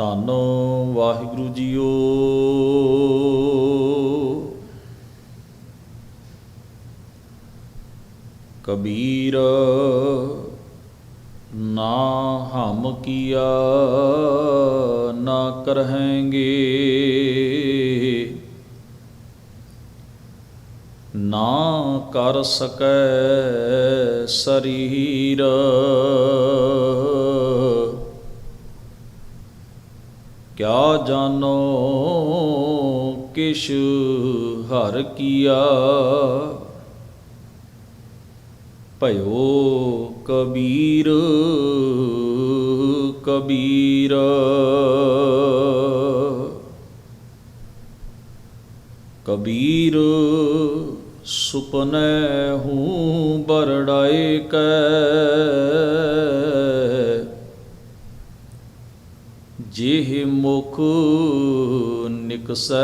ਧੰਨ ਵਾਹਿਗੁਰੂ ਜੀਓ। ਕਬੀਰ ਨਾ ਹਮ ਕੀਆ ਨਾ ਕਰਹੈਂਗੇ। ਨਾ ਕਰ ਸਕੈ ਸਰੀਰ। ਕਿਆ ਜਾਣੋ ਕਿਛ ਹਰ ਕੀਆ? ਭਇਓ ਕਬੀਰ ਕਬੀਰ। ਕਬੀਰ ਸੁਪਨੇ ਹੂੰ ਬਰੜਾਏ ਕੈ। ਜਿਹ ਮੁਖ ਨਿਕਸੈ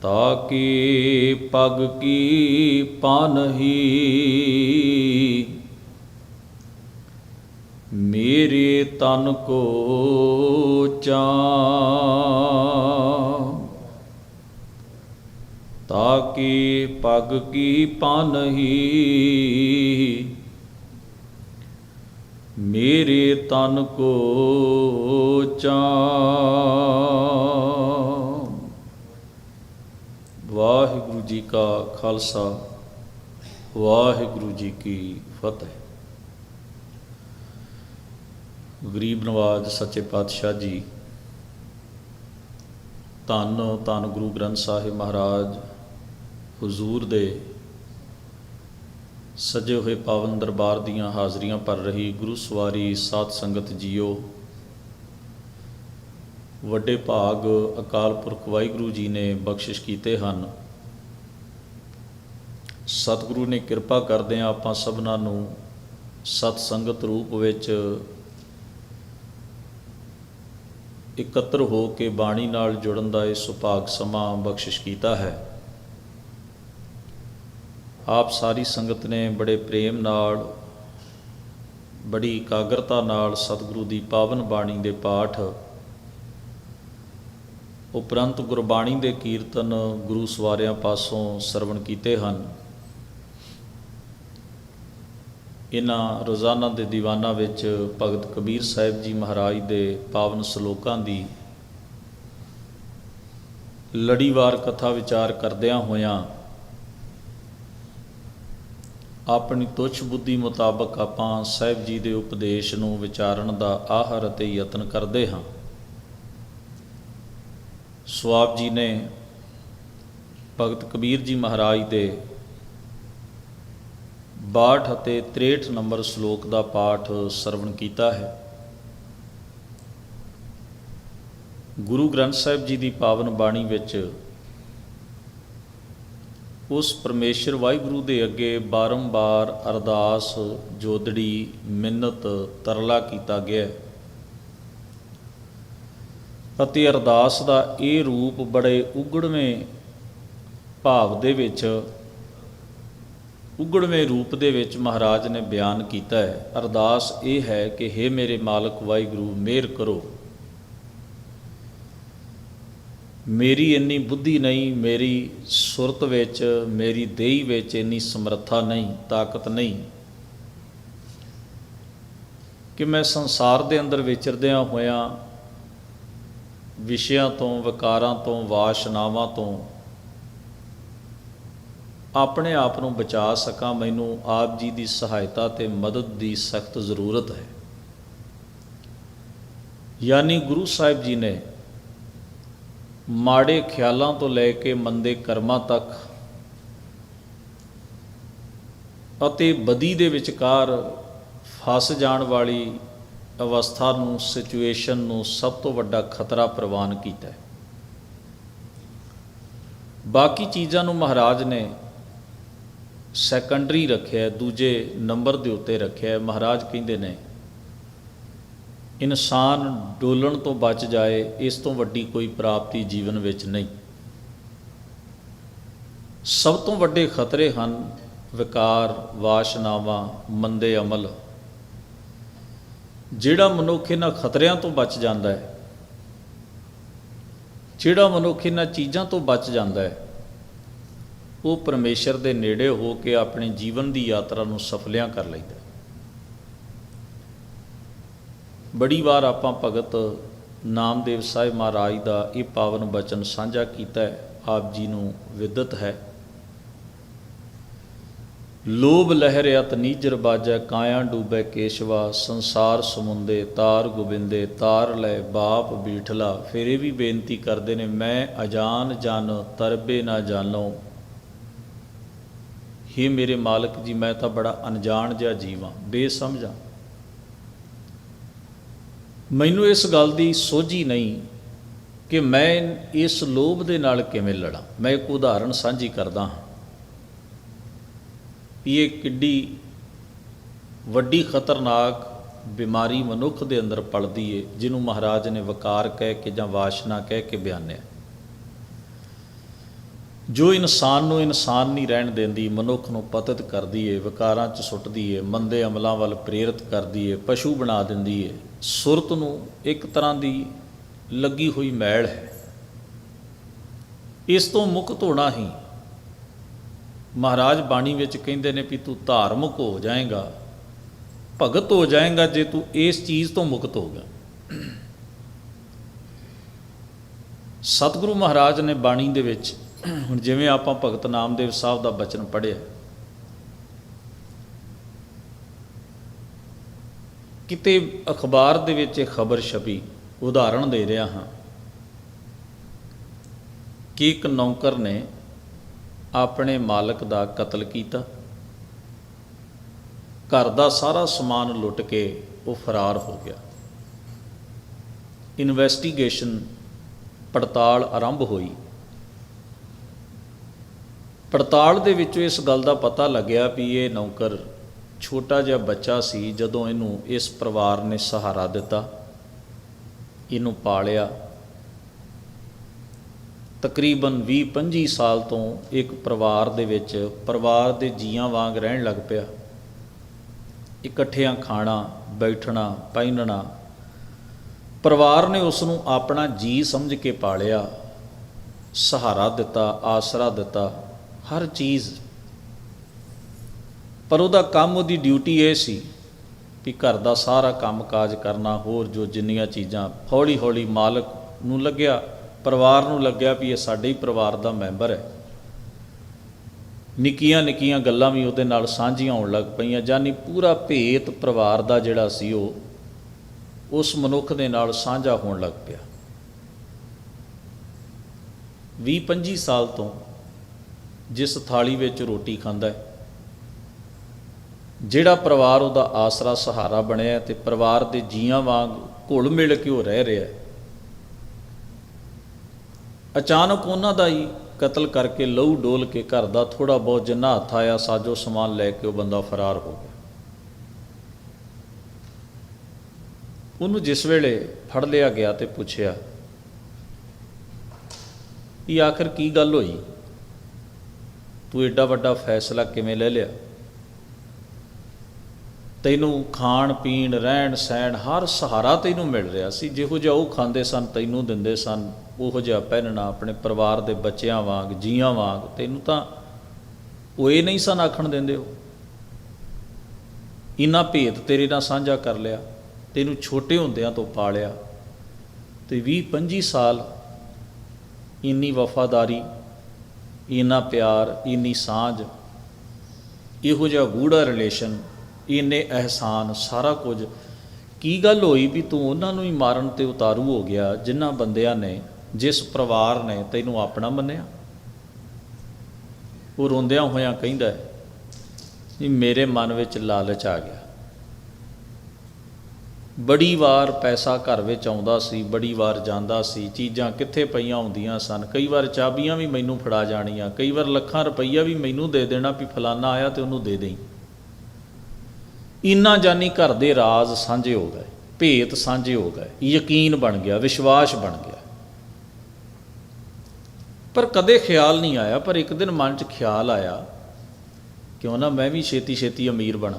ਤਾਕੀ ਪਗ ਕੀ ਪਾਨਹੀ, ਮੇਰੇ ਤਨ ਕੋ ਚਾ ਤਾਕੀ ਪਗ ਕੀ ਪਾਨਹੀ ਮੇਰੇ ਤਨ ਕੋ ਚਾਮ। ਵਾਹਿਗੁਰੂ ਜੀ ਕਾ ਖਾਲਸਾ, ਵਾਹਿਗੁਰੂ ਜੀ ਕੀ ਫਤਿਹ। ਗਰੀਬ ਨਵਾਜ ਸੱਚੇ ਪਾਤਸ਼ਾਹ ਜੀ, ਧੰਨ ਧੰਨ ਗੁਰੂ ਗ੍ਰੰਥ ਸਾਹਿਬ ਮਹਾਰਾਜ, ਹਜ਼ੂਰ ਦੇ ਸਜੇ ਹੋਏ ਪਾਵਨ ਦਰਬਾਰ ਦੀਆਂ ਹਾਜ਼ਰੀਆਂ ਭਰ ਰਹੀ ਗੁਰੂ ਸਵਾਰੀ ਸਾਧ ਸੰਗਤ ਜੀਓ। ਵੱਡੇ ਭਾਗ ਅਕਾਲ ਪੁਰਖ ਵਾਹਿਗੁਰੂ ਜੀ ਨੇ ਬਖਸ਼ਿਸ਼ ਕੀਤੇ ਹਨ। ਸਤਿਗੁਰੂ ਨੇ ਕਿਰਪਾ ਕਰਦਿਆਂ ਆਪਾਂ ਸਭਨਾਂ ਨੂੰ ਸਤ ਸੰਗਤ ਰੂਪ ਵਿੱਚ ਇਕੱਤਰ ਹੋ ਕੇ ਬਾਣੀ ਨਾਲ ਜੁੜਨ ਦਾ ਇਹ ਸੁਭਾਗ ਸਮਾਂ ਬਖਸ਼ਿਸ਼ ਕੀਤਾ ਹੈ। ਆਪ ਸਾਰੀ ਸੰਗਤ ਨੇ ਬੜੇ ਪ੍ਰੇਮ ਨਾਲ, ਬੜੀ ਇਕਾਗਰਤਾ ਨਾਲ ਸਤਿਗੁਰੂ ਦੀ ਪਾਵਨ ਬਾਣੀ ਦੇ ਪਾਠ, ਉਪਰੰਤ ਗੁਰਬਾਣੀ ਦੇ ਕੀਰਤਨ ਗੁਰੂ ਸਵਾਰਿਆਂ ਪਾਸੋਂ ਸਰਵਣ ਕੀਤੇ ਹਨ। ਇਹਨਾਂ ਰੋਜ਼ਾਨਾ ਦੇ ਦੀਵਾਨਾਂ ਵਿੱਚ ਭਗਤ ਕਬੀਰ ਸਾਹਿਬ ਜੀ ਮਹਾਰਾਜ ਦੇ ਪਾਵਨ ਸ਼ਲੋਕਾਂ ਦੀ ਲੜੀਵਾਰ ਕਥਾ ਵਿਚਾਰ ਕਰਦਿਆਂ ਹੋਇਆਂ ਆਪਣੀ ਤੁਛ ਬੁੱਧੀ ਮੁਤਾਬਕ ਆਪਾਂ ਸਾਹਿਬ ਜੀ ਦੇ ਉਪਦੇਸ਼ ਨੂੰ ਵਿਚਾਰਨ ਦਾ ਆਹਰ ਅਤੇ ਯਤਨ ਕਰਦੇ ਹਾਂ। ਸਵਾਬ ਜੀ ਨੇ ਭਗਤ ਕਬੀਰ ਜੀ ਮਹਾਰਾਜ ਦੇ 62 ਅਤੇ 63 ਨੰਬਰ ਸ਼ਲੋਕ ਦਾ ਪਾਠ ਸਰਵਣ ਕੀਤਾ ਹੈ। ਗੁਰੂ ਗ੍ਰੰਥ ਸਾਹਿਬ ਜੀ ਦੀ ਪਾਵਨ ਬਾਣੀ ਵਿੱਚ ਉਸ ਪਰਮੇਸ਼ਰ ਵਾਹਿਗੁਰੂ ਦੇ ਅੱਗੇ ਬਾਰੰਬਾਰ ਅਰਦਾਸ ਜੋਦੜੀ ਮਿੰਨਤ, ਤਰਲਾ ਕੀਤਾ ਗਿਆ ਅਤੇ ਅਰਦਾਸ ਦਾ ਇਹ ਰੂਪ ਬੜੇ ਉਗੜਵੇਂ ਭਾਵ ਦੇ ਵਿੱਚ, ਉਗੜਵੇਂ ਰੂਪ ਦੇ ਵਿੱਚ ਮਹਾਰਾਜ ਨੇ ਬਿਆਨ ਕੀਤਾ ਹੈ। ਅਰਦਾਸ ਇਹ ਹੈ ਕਿ हे ਮੇਰੇ ਮਾਲਕ ਵਾਹਿਗੁਰੂ, ਮਿਹਰ ਕਰੋ। ਮੇਰੀ ਇੰਨੀ ਬੁੱਧੀ ਨਹੀਂ, ਮੇਰੀ ਸੁਰਤ ਵਿੱਚ, ਮੇਰੀ ਦੇਹੀ ਵਿੱਚ ਇੰਨੀ ਸਮਰੱਥਾ ਨਹੀਂ, ਤਾਕਤ ਨਹੀਂ ਕਿ ਮੈਂ ਸੰਸਾਰ ਦੇ ਅੰਦਰ ਵਿਚਰਦਿਆਂ ਹੋਇਆਂ ਵਿਸ਼ਿਆਂ ਤੋਂ, ਵਿਕਾਰਾਂ ਤੋਂ, ਵਾਸ਼ਨਾਵਾਂ ਤੋਂ ਆਪਣੇ ਆਪ ਨੂੰ ਬਚਾ ਸਕਾਂ। ਮੈਨੂੰ ਆਪ ਜੀ ਦੀ ਸਹਾਇਤਾ ਤੇ ਮਦਦ ਦੀ ਸਖਤ ਜ਼ਰੂਰਤ ਹੈ। ਯਾਨੀ ਗੁਰੂ ਸਾਹਿਬ ਜੀ ਨੇ ਮਾੜੇ ਖਿਆਲਾਂ ਤੋਂ ਲੈ ਕੇ ਮੰਦੇ ਕਰਮਾਂ ਤੱਕ ਅਤੇ ਬਦੀ ਦੇ ਵਿਚਕਾਰ ਫਸ ਜਾਣ ਵਾਲੀ ਅਵਸਥਾ ਨੂੰ ਸਿਚੁਏਸ਼ਨ ਨੂੰ ਸਭ ਤੋਂ ਵੱਡਾ ਖਤਰਾ ਪ੍ਰਵਾਨ ਕੀਤਾ ਹੈ। ਬਾਕੀ ਚੀਜ਼ਾਂ ਨੂੰ ਮਹਾਰਾਜ ਨੇ ਸੈਕੰਡਰੀ ਰੱਖਿਆ ਦੂਜੇ ਨੰਬਰ ਦੇ ਉੱਤੇ ਰੱਖਿਆ ਮਹਾਰਾਜ ਕਹਿੰਦੇ ਨੇ ਇਨਸਾਨ ਡੋਲਣ ਤੋਂ ਬਚ ਜਾਏ, ਇਸ ਤੋਂ ਵੱਡੀ ਕੋਈ ਪ੍ਰਾਪਤੀ ਜੀਵਨ ਵਿੱਚ ਨਹੀਂ ਸਭ ਤੋਂ ਵੱਡੇ ਖਤਰੇ ਹਨ ਵਿਕਾਰ, ਵਾਸ਼ਨਾਵਾਂ, ਮੰਦੇ ਅਮਲ ਜਿਹੜਾ ਮਨੁੱਖ ਇਹਨਾਂ ਖਤਰਿਆਂ ਤੋਂ ਬਚ ਜਾਂਦਾ ਹੈ, ਜਿਹੜਾ ਮਨੁੱਖ ਇਹਨਾਂ ਚੀਜ਼ਾਂ ਤੋਂ ਬਚ ਜਾਂਦਾ ਹੈ, ਉਹ ਪਰਮੇਸ਼ਰ ਦੇ ਨੇੜੇ ਹੋ ਕੇ ਆਪਣੇ ਜੀਵਨ ਦੀ ਯਾਤਰਾ ਨੂੰ ਸਫਲਿਆਂ ਕਰ ਲੈਂਦਾ ਹੈ। ਬੜੀ ਵਾਰ ਆਪਾਂ ਭਗਤ ਨਾਮਦੇਵ ਸਾਹਿਬ ਮਹਾਰਾਜ ਦਾ ਇਹ ਪਾਵਨ ਬਚਨ ਸਾਂਝਾ ਕੀਤਾ ਹੈ, ਆਪ ਜੀ ਨੂੰ ਵਿਦਤ ਹੈ। ਲੋਭ ਲਹਿਰ ਅਤ ਨੀਜਰ ਬਾਜੈ, ਕਾਇਆ ਡੂਬੈ ਕੇਸ਼ਵਾ, ਸੰਸਾਰ ਸਮੁੰਦੇ ਤਾਰ ਗੋਬਿੰਦੇ, ਤਾਰ ਲੈ ਬਾਪ ਬੀਠਲਾ। ਫਿਰ ਇਹ ਵੀ ਬੇਨਤੀ ਕਰਦੇ ਨੇ, ਮੈਂ ਅਜਾਨ ਜਨ ਤਰਬੇ ਨਾ ਜਾਣੋ ਹੇ ਮੇਰੇ ਮਾਲਕ ਜੀ, ਮੈਂ ਤਾਂ ਬੜਾ ਅਣਜਾਣ ਜਿਹਾ ਜੀਵਾਂ ਬੇਸਮਝਾਂ ਮੈਨੂੰ ਇਸ ਗੱਲ ਦੀ ਸੋਝੀ ਨਹੀਂ ਕਿ ਮੈਂ ਇਸ ਲੋਭ ਦੇ ਨਾਲ ਕਿਵੇਂ ਲੜਾਂ। ਮੈਂ ਇੱਕ ਉਦਾਹਰਣ ਸਾਂਝੀ ਕਰਦਾ ਹਾਂ। ਵੀ ਇਹ ਕਿੱਡੀ ਵੱਡੀ ਖਤਰਨਾਕ ਬਿਮਾਰੀ ਮਨੁੱਖ ਦੇ ਅੰਦਰ ਪਲਦੀ ਏ, ਜਿਹਨੂੰ ਮਹਾਰਾਜ ਨੇ ਵਕਾਰ ਕਹਿ ਕੇ ਜਾਂ ਵਾਸ਼ਨਾ ਕਹਿ ਕੇ ਬਿਆਨਿਆ। ਜੋ ਇਨਸਾਨ ਨੂੰ ਇਨਸਾਨ ਨਹੀਂ ਰਹਿਣ ਦਿੰਦੀ, ਮਨੁੱਖ ਨੂੰ ਪਤਿਤ ਕਰਦੀ ਏ, ਵਿਕਾਰਾਂ 'ਚ ਸੁੱਟਦੀ ਏ, ਮੰਦੇ ਅਮਲਾਂ ਵੱਲ ਪ੍ਰੇਰਿਤ ਕਰਦੀ ਏ, ਪਸ਼ੂ ਬਣਾ ਦਿੰਦੀ ਏ, ਸੁਰਤ ਨੂੰ ਇੱਕ ਤਰ੍ਹਾਂ ਦੀ ਲੱਗੀ ਹੋਈ ਮੈਲ ਹੈ। ਇਸ ਤੋਂ ਮੁਕਤ ਹੋਣਾ ਹੀ ਮਹਾਰਾਜ ਬਾਣੀ ਵਿੱਚ ਕਹਿੰਦੇ ਨੇ ਵੀ ਤੂੰ ਧਾਰਮਿਕ ਹੋ ਜਾਏਗਾ, ਭਗਤ ਹੋ ਜਾਏਗਾ ਜੇ ਤੂੰ ਇਸ ਚੀਜ਼ ਤੋਂ ਮੁਕਤ ਹੋ ਗਿਆ। ਸਤਿਗੁਰੂ ਮਹਾਰਾਜ ਨੇ ਬਾਣੀ ਦੇ ਵਿੱਚ ਹੁਣ ਜਿਵੇਂ ਆਪਾਂ ਭਗਤ ਨਾਮਦੇਵ ਸਾਹਿਬ ਦਾ ਬਚਨ ਪੜ੍ਹਿਆ, ਕਿਤੇ ਅਖਬਾਰ ਦੇ ਵਿੱਚ ਇਹ ਖਬਰ ਛਪੀ, ਉਦਾਹਰਣ ਦੇ ਰਿਹਾ ਹਾਂ। ਕਿ ਇੱਕ ਨੌਕਰ ਨੇ ਆਪਣੇ ਮਾਲਕ ਦਾ ਕਤਲ ਕੀਤਾ, ਘਰ ਦਾ ਸਾਰਾ ਸਮਾਨ ਲੁੱਟ ਕੇ ਉਹ ਫਰਾਰ ਹੋ ਗਿਆ। ਇਨਵੈਸਟੀਗੇਸ਼ਨ ਪੜਤਾਲ ਆਰੰਭ ਹੋਈ। ਪੜਤਾਲ ਦੇ ਵਿੱਚੋਂ ਇਸ ਗੱਲ ਦਾ ਪਤਾ ਲੱਗਿਆ ਵੀ ਇਹ ਨੌਕਰ ਛੋਟਾ ਜਿਹਾ ਬੱਚਾ ਸੀ ਜਦੋਂ ਇਹਨੂੰ ਇਸ ਪਰਿਵਾਰ ਨੇ ਸਹਾਰਾ ਦਿੱਤਾ। ਇਹਨੂੰ ਪਾਲਿਆ। ਤਕਰੀਬਨ 20-25 ਸਾਲ ਤੋਂ ਇੱਕ ਪਰਿਵਾਰ ਦੇ ਵਿੱਚ ਪਰਿਵਾਰ ਦੇ ਜੀਆਂ ਵਾਂਗ ਰਹਿਣ ਲੱਗ ਪਿਆ। ਇਕੱਠਿਆਂ ਖਾਣਾ, ਬੈਠਣਾ, ਪਹਿਨਣਾ। ਪਰਿਵਾਰ ਨੇ ਉਸ ਨੂੰ ਆਪਣਾ ਜੀ ਸਮਝ ਕੇ ਪਾਲਿਆ, ਸਹਾਰਾ ਦਿੱਤਾ, ਆਸਰਾ ਦਿੱਤਾ। ਹਰ ਚੀਜ਼। ਪਰ ਉਹਦਾ ਕੰਮ, ਉਹਦੀ ਡਿਊਟੀ ਇਹ ਸੀ ਕਿ ਘਰ ਦਾ ਸਾਰਾ ਕੰਮ ਕਾਜ ਕਰਨਾ, ਹੋਰ ਜੋ ਜਿੰਨੀਆਂ ਚੀਜ਼ਾਂ ਹੌਲੀ ਹੌਲੀ ਮਾਲਕ ਨੂੰ ਲੱਗਿਆ, ਪਰਿਵਾਰ ਨੂੰ ਲੱਗਿਆ ਵੀ ਇਹ ਸਾਡੇ ਹੀ ਪਰਿਵਾਰ ਦਾ ਮੈਂਬਰ ਹੈ। ਨਿੱਕੀਆਂ ਨਿੱਕੀਆਂ ਗੱਲਾਂ ਵੀ ਉਹਦੇ ਨਾਲ ਸਾਂਝੀਆਂ ਹੋਣ ਲੱਗ ਪਈਆਂ ਜਾਨੀ ਪੂਰਾ ਭੇਤ ਪਰਿਵਾਰ ਦਾ ਜਿਹੜਾ ਸੀ ਉਹ, ਉਸ ਮਨੁੱਖ ਦੇ ਨਾਲ ਸਾਂਝਾ ਹੋਣ ਲੱਗ ਪਿਆ। 20-25 ਸਾਲ ਤੋਂ ਜਿਸ ਥਾਲੀ ਵਿੱਚ ਰੋਟੀ ਖਾਂਦਾ ਹੈ, ਜਿਹੜਾ ਪਰਿਵਾਰ ਉਹਦਾ ਆਸਰਾ ਸਹਾਰਾ ਬਣਿਆ ਤੇ ਪਰਿਵਾਰ ਦੇ ਜੀਆਂ ਵਾਂਗ ਘੁਲ ਮਿਲ ਕੇ ਉਹ ਰਹਿ ਰਿਹਾ ਅਚਾਨਕ ਉਹਨਾਂ ਦਾ ਹੀ ਕਤਲ ਕਰਕੇ ਲਹੂ ਡੋਲ ਕੇ ਘਰ ਦਾ ਥੋੜਾ ਬਹੁਤ ਜਿੰਨਾ ਹੱਥ ਆਇਆ, ਸਾਜੋ ਸਮਾਨ ਲੈ ਕੇ ਉਹ ਬੰਦਾ ਫਰਾਰ ਹੋ ਗਿਆ। ਉਹਨੂੰ ਜਿਸ ਵੇਲੇ ਫੜ ਲਿਆ ਗਿਆ ਤੇ ਪੁੱਛਿਆ, ਇਹ ਆਖਰ ਕੀ ਗੱਲ ਹੋਈ? ਤੂੰ ਐਡਾ ਵੱਡਾ ਫੈਸਲਾ ਕਿਵੇਂ ਲੈ ਲਿਆ? ਤੈਨੂੰ ਖਾਣ, ਪੀਣ, ਰਹਿਣ, ਸਹਿਣ ਹਰ ਸਹਾਰਾ ਤੈਨੂੰ ਮਿਲ ਰਿਹਾ ਸੀ। ਜਿਹੋ ਜਿਹਾ ਉਹ ਖਾਂਦੇ ਸਨ, ਤੈਨੂੰ ਦਿੰਦੇ ਸਨ, ਉਹੋ ਜਿਹਾ ਪਹਿਨਣਾ ਆਪਣੇ ਪਰਿਵਾਰ ਦੇ ਬੱਚਿਆਂ ਵਾਂਗ, ਜੀਆਂ ਵਾਂਗ। ਤੈਨੂੰ ਤਾਂ ਉਹ ਇਹ ਨਹੀਂ ਸਨ ਆਖਣ ਦਿੰਦੇ ਉਹ। ਇਨਾ ਭੇਦ ਤੇਰੇ ਨਾਲ ਸਾਂਝਾ ਕਰ ਲਿਆ। ਤੈਨੂੰ ਛੋਟੇ ਹੁੰਦਿਆਂ ਤੋਂ ਪਾਲਿਆ। ਤੇ 20 25 ਸਾਲ ਇੰਨੀ ਵਫਾਦਾਰੀ ਇੰਨਾ ਪਿਆਰ ਇੰਨੀ ਸਾਂਝ, ਇਹੋ ਜਿਹਾ ਗੂੜਾ ਰਿਲੇਸ਼ਨ ਇੰਨੇ ਅਹਿਸਾਨ, ਸਾਰਾ ਕੁਝ। ਕੀ ਗੱਲ ਹੋਈ ਵੀ ਤੂੰ ਉਹਨਾਂ ਨੂੰ ਹੀ ਮਾਰਨ ਤੇ ਉਤਾਰੂ ਹੋ ਗਿਆ ਜਿਨ੍ਹਾਂ ਬੰਦਿਆਂ ਨੇ, ਜਿਸ ਪਰਿਵਾਰ ਨੇ ਤੈਨੂੰ ਆਪਣਾ ਮੰਨਿਆ? ਉਹ ਰੋਂਦਿਆਂ ਹੋਇਆਂ ਕਹਿੰਦਾ ਹੈ ਵੀ ਮੇਰੇ ਮਨ ਵਿੱਚ ਲਾਲਚ ਆ ਗਿਆ। ਬੜੀ ਵਾਰ ਪੈਸਾ ਘਰ ਵਿੱਚ ਆਉਂਦਾ ਸੀ, ਬੜੀ ਵਾਰ ਜਾਂਦਾ ਸੀ, ਚੀਜ਼ਾਂ ਕਿੱਥੇ ਪਈਆਂ ਹੁੰਦੀਆਂ ਸਨ? ਕਈ ਵਾਰ ਚਾਬੀਆਂ ਵੀ ਮੈਨੂੰ ਫੜਾ ਜਾਣੀਆਂ, ਕਈ ਵਾਰ ਲੱਖਾਂ ਰੁਪਈਆ ਵੀ ਮੈਨੂੰ ਦੇ ਦੇਣਾ ਵੀ ਫਲਾਨਾ ਆਇਆ ਤੇ ਉਹਨੂੰ ਦੇ ਦੇਈ। ਇੰਨਾ ਜਾਨੀ ਘਰ ਦੇ ਰਾਜ਼ ਸਾਂਝੇ ਹੋ ਗਏ, ਭੇਤ ਸਾਂਝੇ ਹੋ ਗਏ, ਯਕੀਨ ਬਣ ਗਿਆ, ਵਿਸ਼ਵਾਸ ਬਣ ਗਿਆ। ਪਰ ਕਦੇ ਖਿਆਲ ਨਹੀਂ ਆਇਆ, ਪਰ ਇੱਕ ਦਿਨ ਮਨ 'ਚ ਖਿਆਲ ਆਇਆ, ਕਿਉਂ ਨਾ ਮੈਂ ਵੀ ਛੇਤੀ ਛੇਤੀ ਅਮੀਰ ਬਣਾ।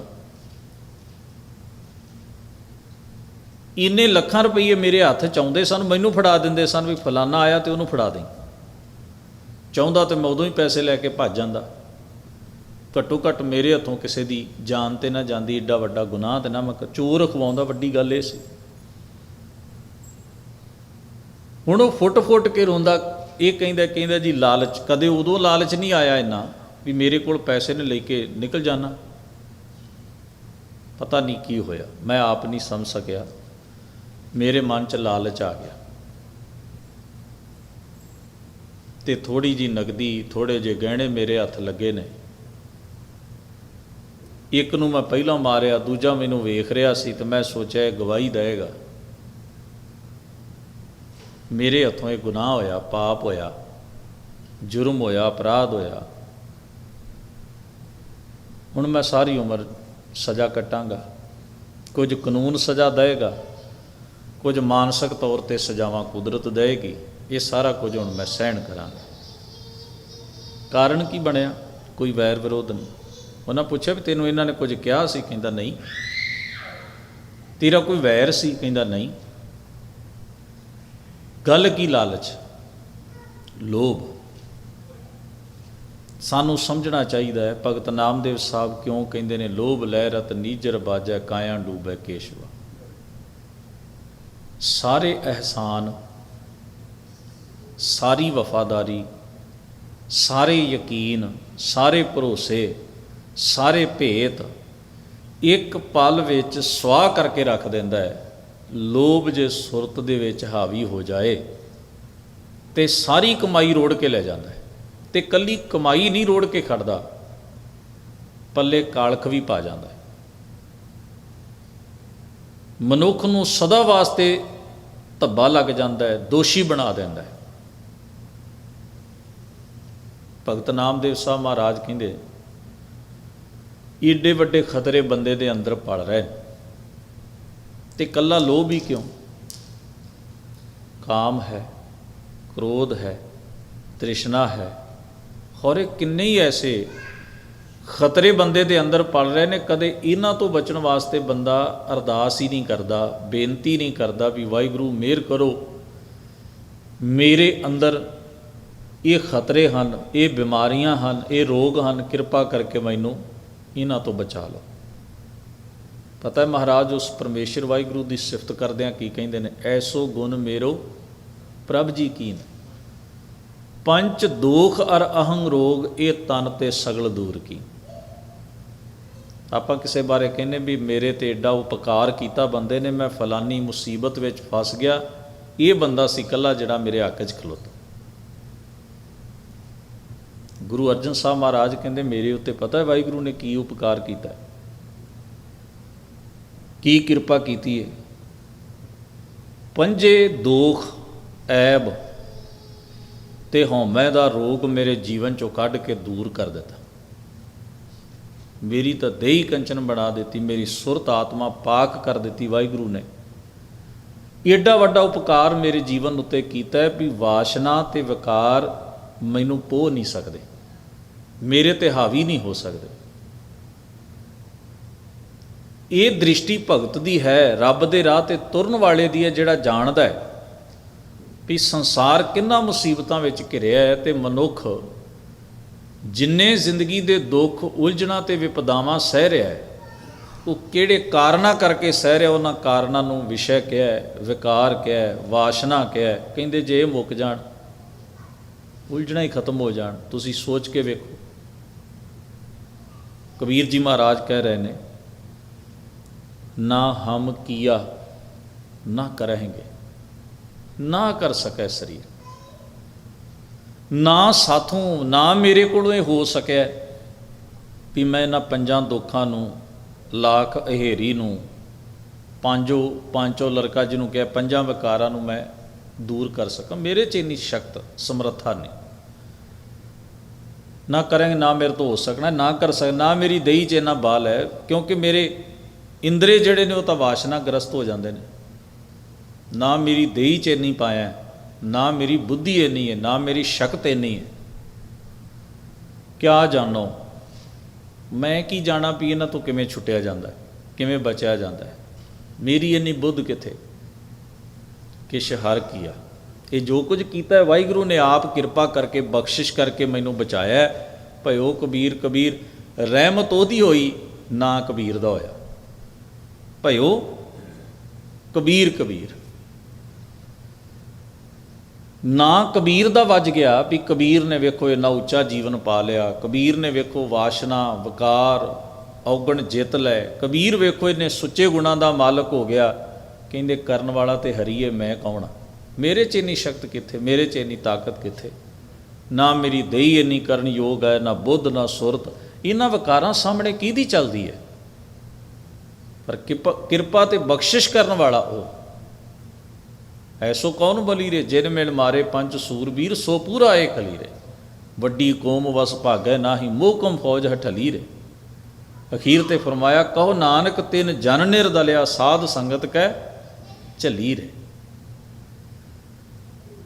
ਇੰਨੇ ਲੱਖਾਂ ਰੁਪਏ ਮੇਰੇ ਹੱਥ ਚ ਆਉਂਦੇ ਸਨ, ਮੈਨੂੰ ਫੜਾ ਦਿੰਦੇ ਸਨ ਵੀ ਫਲਾਨਾ ਆਇਆ ਤੇ ਉਹਨੂੰ ਫੜਾ ਦੇ ਚਾਹੁੰਦਾ ਤੇ ਮੈਂ ਉਦੋਂ ਹੀ ਪੈਸੇ ਲੈ ਕੇ ਭੱਜ ਜਾਂਦਾ। ਘੱਟੋ ਘੱਟ ਮੇਰੇ ਹੱਥੋਂ ਕਿਸੇ ਦੀ ਜਾਨ ਤੇ ਨਾ ਜਾਂਦੀ, ਏਡਾ ਵੱਡਾ ਗੁਨਾਹ ਤੇ ਨਾ ਮੈਂ ਚੋਰ ਖਵਾਉਂਦਾ ਵੱਡੀ ਗੱਲ ਇਹ ਸੀ। ਹੁਣ ਉਹ ਫੁੱਟ ਫੁੱਟ ਕੇ ਰੋਂਦਾ, ਇਹ ਕਹਿੰਦਾ ਕਹਿੰਦਾ ਜੀ ਲਾਲਚ, ਕਦੇ ਉਦੋਂ ਲਾਲਚ ਨਹੀਂ ਆਇਆ ਇੰਨਾ ਵੀ ਮੇਰੇ ਕੋਲ ਪੈਸੇ ਨੇ ਲੈ ਕੇ ਨਿਕਲ ਜਾਣਾ। ਪਤਾ ਨਹੀਂ ਕੀ ਹੋਇਆ, ਮੈਂ ਆਪ ਨਹੀਂ ਸਮਝ ਸਕਿਆ। ਮੇਰੇ ਮਨ 'ਚ ਲਾਲਚ ਆ ਗਿਆ। ਤੇ ਥੋੜੀ ਜੀ ਨਗਦੀ, ਥੋੜੇ ਜੇ ਗਹਿਣੇ ਮੇਰੇ ਹੱਥ ਲੱਗੇ ਨੇ। ਇੱਕ ਨੂੰ ਮੈਂ ਪਹਿਲਾਂ ਮਾਰਿਆ, ਦੂਜਾ ਮੈਨੂੰ ਵੇਖ ਰਿਹਾ ਸੀ ਤੇ ਮੈਂ ਸੋਚਿਆ ਇਹ ਗਵਾਹੀ ਦੇਗਾ ਮੇਰੇ ਹੱਥੋਂ ਇਹ ਗੁਨਾਹ ਹੋਇਆ, ਪਾਪ ਹੋਇਆ, ਜੁਰਮ ਹੋਇਆ, ਅਪਰਾਧ ਹੋਇਆ। ਹੁਣ ਮੈਂ ਸਾਰੀ ਉਮਰ ਸਜ਼ਾ ਕੱਟਾਂਗਾ। ਕੁਝ ਕਾਨੂੰਨ ਸਜ਼ਾ ਦੇਗਾ ਕੁਝ ਮਾਨਸਿਕ ਤੌਰ ਤੇ ਸਜ਼ਾਵਾਂ ਕੁਦਰਤ ਦੇਗੀ ਇਹ ਸਾਰਾ ਕੁਝ ਹੁਣ ਮੈਂ ਸਹਿਣ ਕਰਾਂਗਾ। ਕਾਰਨ ਕੀ ਬਣਿਆ? ਕੋਈ ਵੈਰ ਵਿਰੋਧ ਨਹੀਂ। ਉਹਨਾਂ ਪੁੱਛਿਆ ਵੀ ਤੈਨੂੰ ਇਹਨਾਂ ਨੇ ਕੁਝ ਕਿਹਾ ਸੀ? ਕਹਿੰਦਾ ਨਹੀਂ। ਤੇਰਾ ਕੋਈ ਵੈਰ ਸੀ? ਕਹਿੰਦਾ ਨਹੀਂ। ਗੱਲ ਕੀ ਲਾਲਚ? ਲੋਭ। ਸਾਨੂੰ ਸਮਝਣਾ ਚਾਹੀਦਾ ਹੈ, ਭਗਤ ਨਾਮਦੇਵ ਸਾਹਿਬ ਕਿਉਂ ਕਹਿੰਦੇ ਨੇ, ਲੋਭ ਲੈ ਰਤ ਨੀਜਰ ਬਾਜੈ, ਕਾਇਆ ਡੂਬੈ ਕੇਸ਼ਵਾ ਸਾਰੇ ਅਹਿਸਾਨ, ਸਾਰੀ ਵਫਾਦਾਰੀ, ਸਾਰੇ ਯਕੀਨ, ਸਾਰੇ ਭਰੋਸੇ, ਸਾਰੇ ਭੇਤ ਇੱਕ ਪਲ ਵਿੱਚ ਸਵਾਹ ਕਰਕੇ ਰੱਖ ਦਿੰਦਾ ਹੈ। ਲੋਭ ਜੇ ਸੁਰਤ ਦੇ ਵਿੱਚ ਹਾਵੀ ਹੋ ਜਾਏ ਤੇ ਸਾਰੀ ਕਮਾਈ ਰੋੜ ਕੇ ਲੈ ਜਾਂਦਾ ਹੈ ਤੇ ਕੱਲੀ ਕਮਾਈ ਨਹੀਂ ਰੋੜ ਕੇ ਖੜਦਾ, ਪੱਲੇ ਕਾਲਖ ਵੀ ਪਾ ਜਾਂਦਾ ਹੈ। ਮਨੁੱਖ ਨੂੰ ਸਦਾ ਵਾਸਤੇ ਧੱਬਾ ਲੱਗ ਜਾਂਦਾ ਹੈ, ਦੋਸ਼ੀ ਬਣਾ ਦਿੰਦਾ ਹੈ। ਭਗਤ ਨਾਮਦੇਵ ਸਾਹਿਬ ਮਹਾਰਾਜ ਕਹਿੰਦੇ, ਏਡੇ ਵੱਡੇ ਖਤਰੇ ਬੰਦੇ ਦੇ ਅੰਦਰ ਪੜ ਰਹੇ ਨੇ। ਤੇ ਕੱਲਾ ਲੋਭ ਹੀ ਕਿਉਂ? ਕਾਮ ਹੈ, ਕ੍ਰੋਧ ਹੈ, ਤ੍ਰਿਸ਼ਨਾ ਹੈ। ਹੋਰੇ ਕਿੰਨੇ ਹੀ ਐਸੇ ਖਤਰੇ ਬੰਦੇ ਦੇ ਅੰਦਰ ਪਲ ਰਹੇ ਨੇ, ਕਦੇ ਇਹਨਾਂ ਤੋਂ ਬਚਣ ਵਾਸਤੇ ਬੰਦਾ ਅਰਦਾਸ ਹੀ ਨਹੀਂ ਕਰਦਾ, ਬੇਨਤੀ ਨਹੀਂ ਕਰਦਾ ਵੀ ਵਾਹਿਗੁਰੂ ਮਿਹਰ ਕਰੋ। ਮੇਰੇ ਅੰਦਰ ਇਹ ਖਤਰੇ ਹਨ, ਇਹ ਬਿਮਾਰੀਆਂ ਹਨ, ਇਹ ਰੋਗ ਹਨ, ਕਿਰਪਾ ਕਰਕੇ ਮੈਨੂੰ ਇਹਨਾਂ ਤੋਂ ਬਚਾ ਲਓ। ਪਤਾ ਹੈ ਮਹਾਰਾਜ, ਉਸ ਪਰਮੇਸ਼ਰ ਵਾਹਿਗੁਰੂ ਦੀ ਸਿਫਤ ਕਰਦਿਆਂ ਕੀ ਕਹਿੰਦੇ ਨੇ? ਐਸੋ ਗੁਣ ਮੇਰੋ ਪ੍ਰਭ ਜੀ ਕੀਨ ਪੰਚ ਦੋਖ ਅਰ ਅਹੰਗ ਰੋਗ, ਇਹ ਤਨ ਤੇ ਸਗਲ ਦੂਰ ਕੀ? ਆਪਾਂ ਕਿਸੇ ਬਾਰੇ ਕਹਿੰਨੇ ਵੀ ਮੇਰੇ ਤੇ ਐਡਾ ਉਪਕਾਰ ਕੀਤਾ ਬੰਦੇ ਨੇ, ਮੈਂ ਫਲਾਨੀ ਮੁਸੀਬਤ ਵਿੱਚ ਫਸ ਗਿਆ, ਇਹ ਬੰਦਾ ਸੀ ਇਕੱਲਾ ਜਿਹੜਾ ਮੇਰੇ ਹੱਕ 'ਚ ਖਲੋਤਾ। ਗੁਰੂ ਅਰਜਨ ਸਾਹਿਬ ਮਹਾਰਾਜ ਕਹਿੰਦੇ, ਮੇਰੇ ਉੱਤੇ ਪਤਾ ਹੈ ਵਾਹਿਗੁਰੂ ਨੇ ਕੀ ਉਪਕਾਰ ਕੀਤਾ ਕੀ ਕਿਰਪਾ ਕੀਤੀ ਹੈ? ਪੰਜੇ ਦੋਖ ਐਬ ਤੇ ਹਉਮੈ ਦਾ ਰੋਗ ਮੇਰੇ ਜੀਵਨ ਚੋਂ ਕੱਢ ਕੇ ਦੂਰ ਕਰ ਦਿੱਤਾ। ਮੇਰੀ ਤਾਂ ਦੇਹੀ ਕੰਚਨ ਬਣਾ ਦਿੱਤੀ, ਮੇਰੀ ਸੁਰਤ ਆਤਮਾ ਪਾਕ ਕਰ ਦਿੱਤੀ ਵਾਹਿਗੁਰੂ ਨੇ। ਏਡਾ ਵੱਡਾ ਉਪਕਾਰ ਮੇਰੇ ਜੀਵਨ ਉੱਤੇ ਕੀਤਾ ਹੈ ਵੀ ਵਾਸ਼ਨਾ ਤੇ ਵਿਕਾਰ ਮੈਨੂੰ ਪੋ ਨਹੀਂ ਸਕਦੇ, ਮੇਰੇ ਤੇ ਹਾਵੀ ਨਹੀਂ ਹੋ ਸਕਦੇ। ਇਹ ਦ੍ਰਿਸ਼ਟੀ ਭਗਤ ਦੀ ਹੈ, ਰੱਬ ਦੇ ਰਾਹ ਤੇ ਤੁਰਨ ਵਾਲੇ ਦੀ ਹੈ ਜਿਹੜਾ ਜਾਣਦਾ ਹੈ ਵੀ ਸੰਸਾਰ ਕਿੰਨਾ ਮੁਸੀਬਤਾਂ ਵਿੱਚ ਘਿਰਿਆ ਹੈ ਤੇ ਮਨੁੱਖ ਜਿੰਨੇ ਜ਼ਿੰਦਗੀ ਦੇ ਦੁੱਖ ਉਲਝਣਾ ਤੇ ਵਿਪਦਾਵਾਂ ਸਹਿ ਰਿਹਾ ਹੈ, ਉਹ ਕਿਹੜੇ ਕਾਰਨਾਂ ਕਰਕੇ ਸਹਿ ਰਿਹਾ, ਉਹਨਾਂ ਕਾਰਨਾਂ ਨੂੰ ਵਿਸ਼ੇ ਕਿਹਾ ਹੈ, ਵਿਕਾਰ ਕਿਹਾ ਹੈ, ਵਾਸ਼ਨਾ ਕਿਹਾ ਹੈ। ਕਹਿੰਦੇ ਜੇ ਇਹ ਮੁੱਕ ਜਾਣ, ਉਲਝਣਾ ਹੀ ਖਤਮ ਹੋ ਜਾਣ, ਤੁਸੀਂ ਸੋਚ ਕੇ ਵੇਖੋ। ਕਬੀਰ ਜੀ ਮਹਾਰਾਜ ਕਹਿ ਰਹੇ ਨੇ, ਨਾ ਹਮ ਕੀਆ, ਨਾ ਕਰਾਂਗੇ ਨਾ ਕਰ ਸਕੈ ਸਰੀਰ। ਨਾ ਸਾਥੋਂ, ਨਾ ਮੇਰੇ ਕੋਲੋਂ ਇਹ ਹੋ ਸਕਿਆ ਵੀ ਮੈਂ ਇਹਨਾਂ ਪੰਜਾਂ ਦੁੱਖਾਂ ਨੂੰ, ਲਾਖ ਅਹੇਰੀ ਨੂੰ, ਪੰਜੋ, ਪੰਚੋ ਲੜਕਾ ਜਿਹਨੂੰ ਕਿਹਾ, ਪੰਜਾਂ ਵਿਕਾਰਾਂ ਨੂੰ ਮੈਂ ਦੂਰ ਕਰ ਸਕਾਂ। ਮੇਰੇ 'ਚ ਇੰਨੀ ਸ਼ਕਤ ਸਮਰੱਥਾ ਨਹੀਂ। ਨਾ ਕਰਾਂਗੇ, ਨਾ ਮੇਰੇ ਤੋਂ ਹੋ ਸਕਣਾ, ਨਾ ਕਰ ਸਕ ਨਾ ਮੇਰੀ ਦਈ 'ਚ ਇੰਨਾ ਬਾਲ ਹੈ, ਕਿਉਂਕਿ ਮੇਰੇ ਇੰਦਰੇ ਜਿਹੜੇ ਨੇ ਉਹ ਤਾਂ ਵਾਸ਼ਨਾ ਗ੍ਰਸਤ ਹੋ ਜਾਂਦੇ ਨੇ। ਨਾ ਮੇਰੀ ਦੇਹੀ ਚ ਇੰਨੀ ਪਾਇਆ। ਨਾ ਮੇਰੀ ਬੁੱਧੀ ਇੰਨੀ ਹੈ, ਨਾ ਮੇਰੀ ਸ਼ਕਤ ਇੰਨੀ ਹੈ। ਕਿਆ ਜਾਣੋ? ਮੈਂ ਕੀ ਜਾਣਾ ਵੀ ਇਹਨਾਂ ਤੋਂ ਕਿਵੇਂ ਛੁੱਟਿਆ ਜਾਂਦਾ ਕਿਵੇਂ ਬਚਿਆ ਜਾਂਦਾ ਮੇਰੀ ਇੰਨੀ ਬੁੱਧ ਕਿੱਥੇ? ਕਿਛ ਹਰ ਕੀਆ ਇਹ ਜੋ ਕੁਝ ਕੀਤਾ ਵਾਹਿਗੁਰੂ ਨੇ ਆਪ ਕਿਰਪਾ ਕਰਕੇ, ਬਖਸ਼ਿਸ਼ ਕਰਕੇ ਮੈਨੂੰ ਬਚਾਇਆ ਹੈ। ਭਇਓ ਕਬੀਰ ਕਬੀਰ, ਰਹਿਮਤ ਉਹਦੀ ਹੋਈ, ਨਾ ਕਬੀਰ ਦਾ ਹੋਇਆ। ਭਇਓ ਕਬੀਰ ਕਬੀਰ। ਨਾ ਕਬੀਰ ਦਾ ਵੱਜ ਗਿਆ ਵੀ ਕਬੀਰ ਨੇ ਵੇਖੋ ਇੰਨਾ ਉੱਚਾ ਜੀਵਨ ਪਾ ਲਿਆ, ਕਬੀਰ ਨੇ ਵੇਖੋ ਵਾਸ਼ਨਾ, ਵਕਾਰ, ਔਗਣ ਜਿੱਤ ਲੈ। ਕਬੀਰ ਵੇਖੋ ਇਹਨੇ ਸੁੱਚੇ ਗੁਣਾਂ ਦਾ ਮਾਲਕ ਹੋ ਗਿਆ, ਕਹਿੰਦੇ ਕਰਨ ਵਾਲਾ ਤੇ ਹਰੀਏ ਮੈਂ ਕੌਣ ਮੇਰੇ 'ਚ ਇੰਨੀ ਸ਼ਕਤ ਕਿੱਥੇ, ਮੇਰੇ 'ਚ ਇੰਨੀ ਤਾਕਤ ਕਿੱਥੇ? ਨਾ ਮੇਰੀ ਦੇਹੀ ਇੰਨੀ ਕਰਨ ਯੋਗ ਹੈ, ਨਾ ਬੁੱਧ, ਨਾ ਸੁਰਤ। ਇਹਨਾਂ ਵਿਕਾਰਾਂ ਸਾਹਮਣੇ ਕਿਹਦੀ ਚੱਲਦੀ ਹੈ? ਪਰ ਕਿਰਪਾ ਕਿਰਪਾ ਤੇ ਬਖਸ਼ਿਸ਼ ਕਰਨ ਵਾਲਾ ਉਹ। ਐਸੋ ਕੌਣ ਬਲੀ ਰੇ ਜਿਨ ਮਿਲ ਮਾਰੇ ਪੰਜ ਸੂਰਬੀਰ, ਸੋ ਪੂਰਾ ਏ ਖਲੀਰੇ। ਵੱਡੀ ਕੌਮ ਵਸ ਭਾਗੈ, ਨਾਹੀ ਮੋਕਮ ਫੌਜ ਹਠਲੀ ਰੇ ਅਖੀਰ ਤੇ ਫਰਮਾਇਆ, ਕਹੋ ਨਾਨਕ, ਤਿਨ ਜਨ ਨਿਰਦਲਿਆ ਸਾਧ ਸੰਗਤ ਕੈ ਝੱਲੀ ਰੇ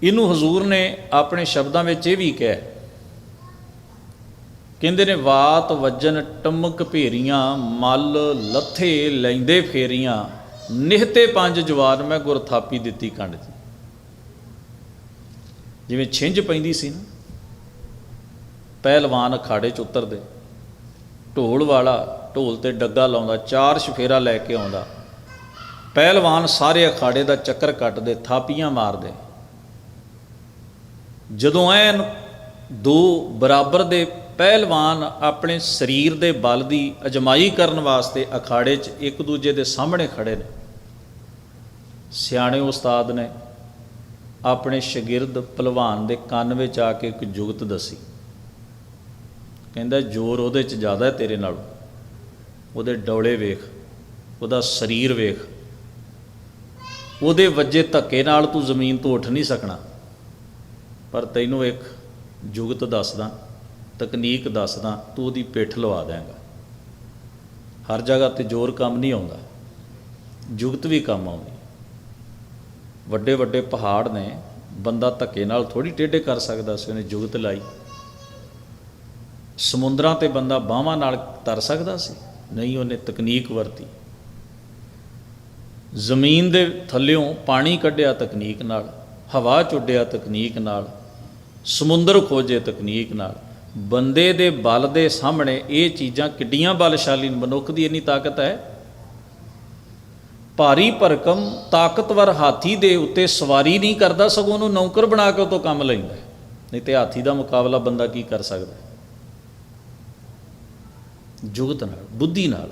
ਇਹਨੂੰ ਹਜ਼ੂਰ ਨੇ ਆਪਣੇ ਸ਼ਬਦਾਂ ਵਿੱਚ ਇਹ ਵੀ ਕਿਹਾ ਕਹਿੰਦੇ ਨੇ, ਵਾਤ ਵੱਜਨ ਟਮਕ ਭੇਰੀਆਂ, ਮਲ ਲੱਥੇ ਲੈਂਦੇ ਫੇਰੀਆਂ। ਨਿਹਤੇ ਪੰਜ ਜਵਾਨ ਮੈਂ ਗੁਰ ਥਾਪੀ ਦਿੱਤੀ ਕੰਡ ਜੀ ਜਿਵੇਂ ਛਿੰਝ ਪੈਂਦੀ ਸੀ ਨਾ, ਪਹਿਲਵਾਨ ਅਖਾੜੇ ਚ ਉਤਰਦੇ, ਢੋਲ ਵਾਲਾ ਢੋਲ ਤੇ ਡੱਗਾ ਲਾਉਂਦਾ, ਚਾਰ ਸ਼ਫੇਰਾ ਲੈ ਕੇ ਆਉਂਦਾ। ਪਹਿਲਵਾਨ ਸਾਰੇ ਅਖਾੜੇ ਦਾ ਚੱਕਰ ਕੱਟਦੇ, ਥਾਪੀਆਂ ਮਾਰਦੇ। ਜਦੋਂ ਐਨ ਦੋ ਬਰਾਬਰ ਦੇ ਪਹਿਲਵਾਨ ਆਪਣੇ ਸਰੀਰ ਦੇ ਬਲ ਦੀ ਅਜਮਾਈ ਕਰਨ ਵਾਸਤੇ ਅਖਾੜੇ 'ਚ ਇੱਕ ਦੂਜੇ ਦੇ ਸਾਹਮਣੇ ਖੜੇ ਨੇ ਸਿਆਣੇ ਉਸਤਾਦ ਨੇ ਆਪਣੇ ਸ਼ਾਗਿਰਦ ਪਹਿਲਵਾਨ ਦੇ ਕੰਨ ਵਿੱਚ ਆ ਕੇ ਇੱਕ ਜੁਗਤ ਦੱਸੀ। ਕਹਿੰਦਾ, ਜ਼ੋਰ ਉਹਦੇ 'ਚ ਜ਼ਿਆਦਾ ਹੈ ਤੇਰੇ ਨਾਲੋਂ। ਉਹਦੇ ਡੌਲੇ ਵੇਖ, ਉਹਦਾ ਸਰੀਰ ਵੇਖ। ਉਹਦੇ ਵੱਜੇ ਧੱਕੇ ਨਾਲ ਤੂੰ ਜ਼ਮੀਨ ਤੋਂ ਉੱਠ ਨਹੀਂ ਸਕਣਾ। ਪਰ ਤੈਨੂੰ ਇੱਕ ਜੁਗਤ ਦੱਸਦਾ, ਤਕਨੀਕ ਦੱਸਦਾ, ਤੂੰ ਉਹਦੀ ਪਿੱਠ ਲਵਾ ਦੇਂਗਾ ਹਰ ਜਗ੍ਹਾ ਤੇ ਜ਼ੋਰ ਕੰਮ ਨਹੀਂ ਆਉਂਦਾ। ਜੁਗਤ ਵੀ ਕੰਮ ਆਉਂਦੀ। ਵੱਡੇ ਵੱਡੇ ਪਹਾੜ ਨੇ, ਬੰਦਾ ਧੱਕੇ ਨਾਲ ਥੋੜੀ ਟੇਢੇ ਕਰ ਸਕਦਾ ਸੀ, ਉਹਨੇ ਜੁਗਤ ਲਾਈ। ਸਮੁੰਦਰਾਂ ਤੇ ਬੰਦਾ ਬਾਹਾਂ ਨਾਲ ਤਰ ਸਕਦਾ ਸੀ, ਨਹੀਂ ਉਹਨੇ ਤਕਨੀਕ ਵਰਤੀ। ਜ਼ਮੀਨ ਦੇ ਥੱਲਿਓਂ ਪਾਣੀ ਕੱਢਿਆ ਤਕਨੀਕ ਨਾਲ, ਹਵਾ ਚੁੱਡਿਆ ਤਕਨੀਕ ਨਾਲ, ਸਮੁੰਦਰ ਖੋਜੇ ਤਕਨੀਕ ਨਾਲ। ਬੰਦੇ ਦੇ ਬਲ ਦੇ ਸਾਹਮਣੇ ਇਹ ਚੀਜ਼ਾਂ ਕਿੱਡੀਆਂ ਬਲਸ਼ਾਲੀ ਮਨੁੱਖ ਦੀ ਇੰਨੀ ਤਾਕਤ ਹੈ। ਭਾਰੀ ਭਰਕਮ ਤਾਕਤਵਰ ਹਾਥੀ ਦੇ ਉੱਤੇ ਸਵਾਰੀ ਨਹੀਂ ਕਰਦਾ, ਸਗੋਂ ਉਹਨੂੰ ਨੌਕਰ ਬਣਾ ਕੇ ਉਹ ਤੋਂ ਕੰਮ ਲੈਂਦਾ ਨਹੀਂ ਤੇ ਹਾਥੀ ਦਾ ਮੁਕਾਬਲਾ ਬੰਦਾ ਕੀ ਕਰ ਸਕਦਾ ਜੁਗਤ ਨਾਲ, ਬੁੱਧੀ ਨਾਲ।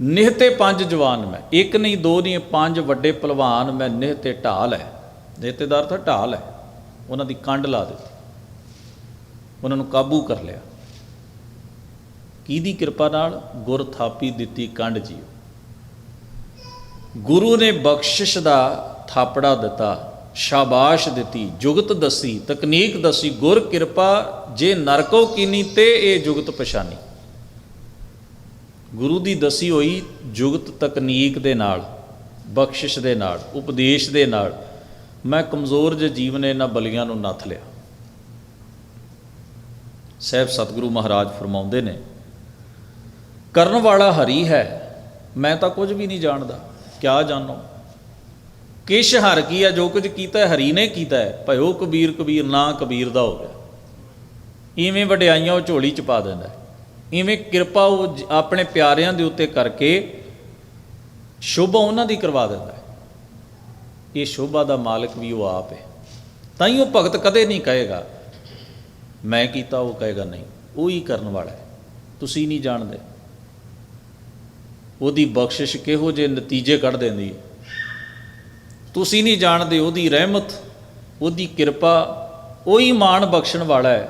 ਨਿਹਤੇ ਪੰਜ ਜਵਾਨ ਮੈਂ, ਇੱਕ ਨਹੀਂ, ਦੋ ਨਹੀਂ, ਪੰਜ ਵੱਡੇ ਪਹਿਲਵਾਨ ਮੈਂ ਨਿਹਤੇ ਢਾਲ ਹੈ। ਨਿਹਤੇ ਦਾ ਅਰਥ ਹੈ ਢਾਲ ਹੈ। ਉਹਨਾਂ ਦੀ ਕੰਡ ਲਾ ਦਿੱਤੀ। ਉਹਨਾਂ ਨੂੰ ਕਾਬੂ ਕਰ ਲਿਆ। ਕਿਹਦੀ ਕਿਰਪਾ ਨਾਲ? ਗੁਰ ਥਾਪੀ ਦਿੱਤੀ ਕੰਡ ਜੀਓ। ਗੁਰੂ ਨੇ ਬਖਸ਼ਿਸ਼ ਦਾ ਥਾਪੜਾ ਦਿੱਤਾ, ਸ਼ਾਬਾਸ਼ ਦਿੱਤੀ, ਜੁਗਤ ਦੱਸੀ, ਤਕਨੀਕ ਦੱਸੀ, ਗੁਰ ਕਿਰਪਾ ਜੇ ਨਰਕੋ ਕੀਨੀ ਤੇ ਇਹ ਜੁਗਤ ਪਛਾਨੀ। ਗੁਰੂ ਦੀ ਦਸੀ ਹੋਈ ਜੁਗਤ ਤਕਨੀਕ ਦੇ ਨਾਲ, ਬਖਸ਼ਿਸ਼ ਦੇ ਨਾਲ, ਉਪਦੇਸ਼ ਦੇ ਨਾਲ ਮੈਂ ਕਮਜ਼ੋਰ ਜੇ ਜੀਵ ਨੇ ਇਹਨਾਂ ਬਲੀਆਂ ਨੂੰ ਨੱਥ ਲਿਆ। ਸਹਿਬ ਸਤਿਗੁਰੂ ਮਹਾਰਾਜ ਫਰਮਾਉਂਦੇ ਨੇ ਕਰਨ ਵਾਲਾ ਹਰੀ ਹੈ। ਮੈਂ ਤਾਂ ਕੁਝ ਵੀ ਨਹੀਂ ਜਾਣਦਾ। ਕਿਆ ਜਾਣੋ? ਕਿਛ ਹਰ ਕੀ ਹੈ, ਜੋ ਕੁਝ ਕੀਤਾ ਹਰੀ ਨੇ ਕੀਤਾ ਹੈ। ਭਇਓ ਕਬੀਰ ਕਬੀਰ, ਨਾ ਕਬੀਰ ਦਾ ਹੋ ਗਿਆ। ਇਵੇਂ ਵਡਿਆਈਆਂ ਉਹ ਝੋਲੀ ਚ ਪਾ ਦਿੰਦਾ ਇਵੇਂ ਕਿਰਪਾ ਉਹ ਆਪਣੇ ਪਿਆਰਿਆਂ ਦੇ ਉੱਤੇ ਕਰਕੇ ਸ਼ੋਭਾ ਉਹਨਾਂ ਦੀ ਕਰਵਾ ਦਿੰਦਾ ਇਹ ਸ਼ੋਭਾ ਦਾ ਮਾਲਕ ਵੀ ਉਹ ਆਪ ਹੈ। ਤਾਂ ਹੀ ਉਹ ਭਗਤ ਕਦੇ ਨਹੀਂ ਕਹੇਗਾ, ਮੈਂ ਕੀਤਾ, ਉਹ ਕਹੇਗਾ ਨਹੀਂ। ਉਹ ਹੀ ਕਰਨ ਵਾਲਾ ਹੈ। ਤੁਸੀਂ ਨਹੀਂ ਜਾਣਦੇ। ਉਹਦੀ ਬਖਸ਼ਿਸ਼ ਕਿਹੋ ਜਿਹੇ ਨਤੀਜੇ ਕੱਢ ਦਿੰਦੀ ਹੈ? ਤੁਸੀਂ ਨਹੀਂ ਜਾਣਦੇ ਉਹਦੀ ਰਹਿਮਤ, ਉਹਦੀ ਕਿਰਪਾ, ਉਹੀ ਮਾਣ ਬਖਸ਼ਣ ਵਾਲਾ ਹੈ,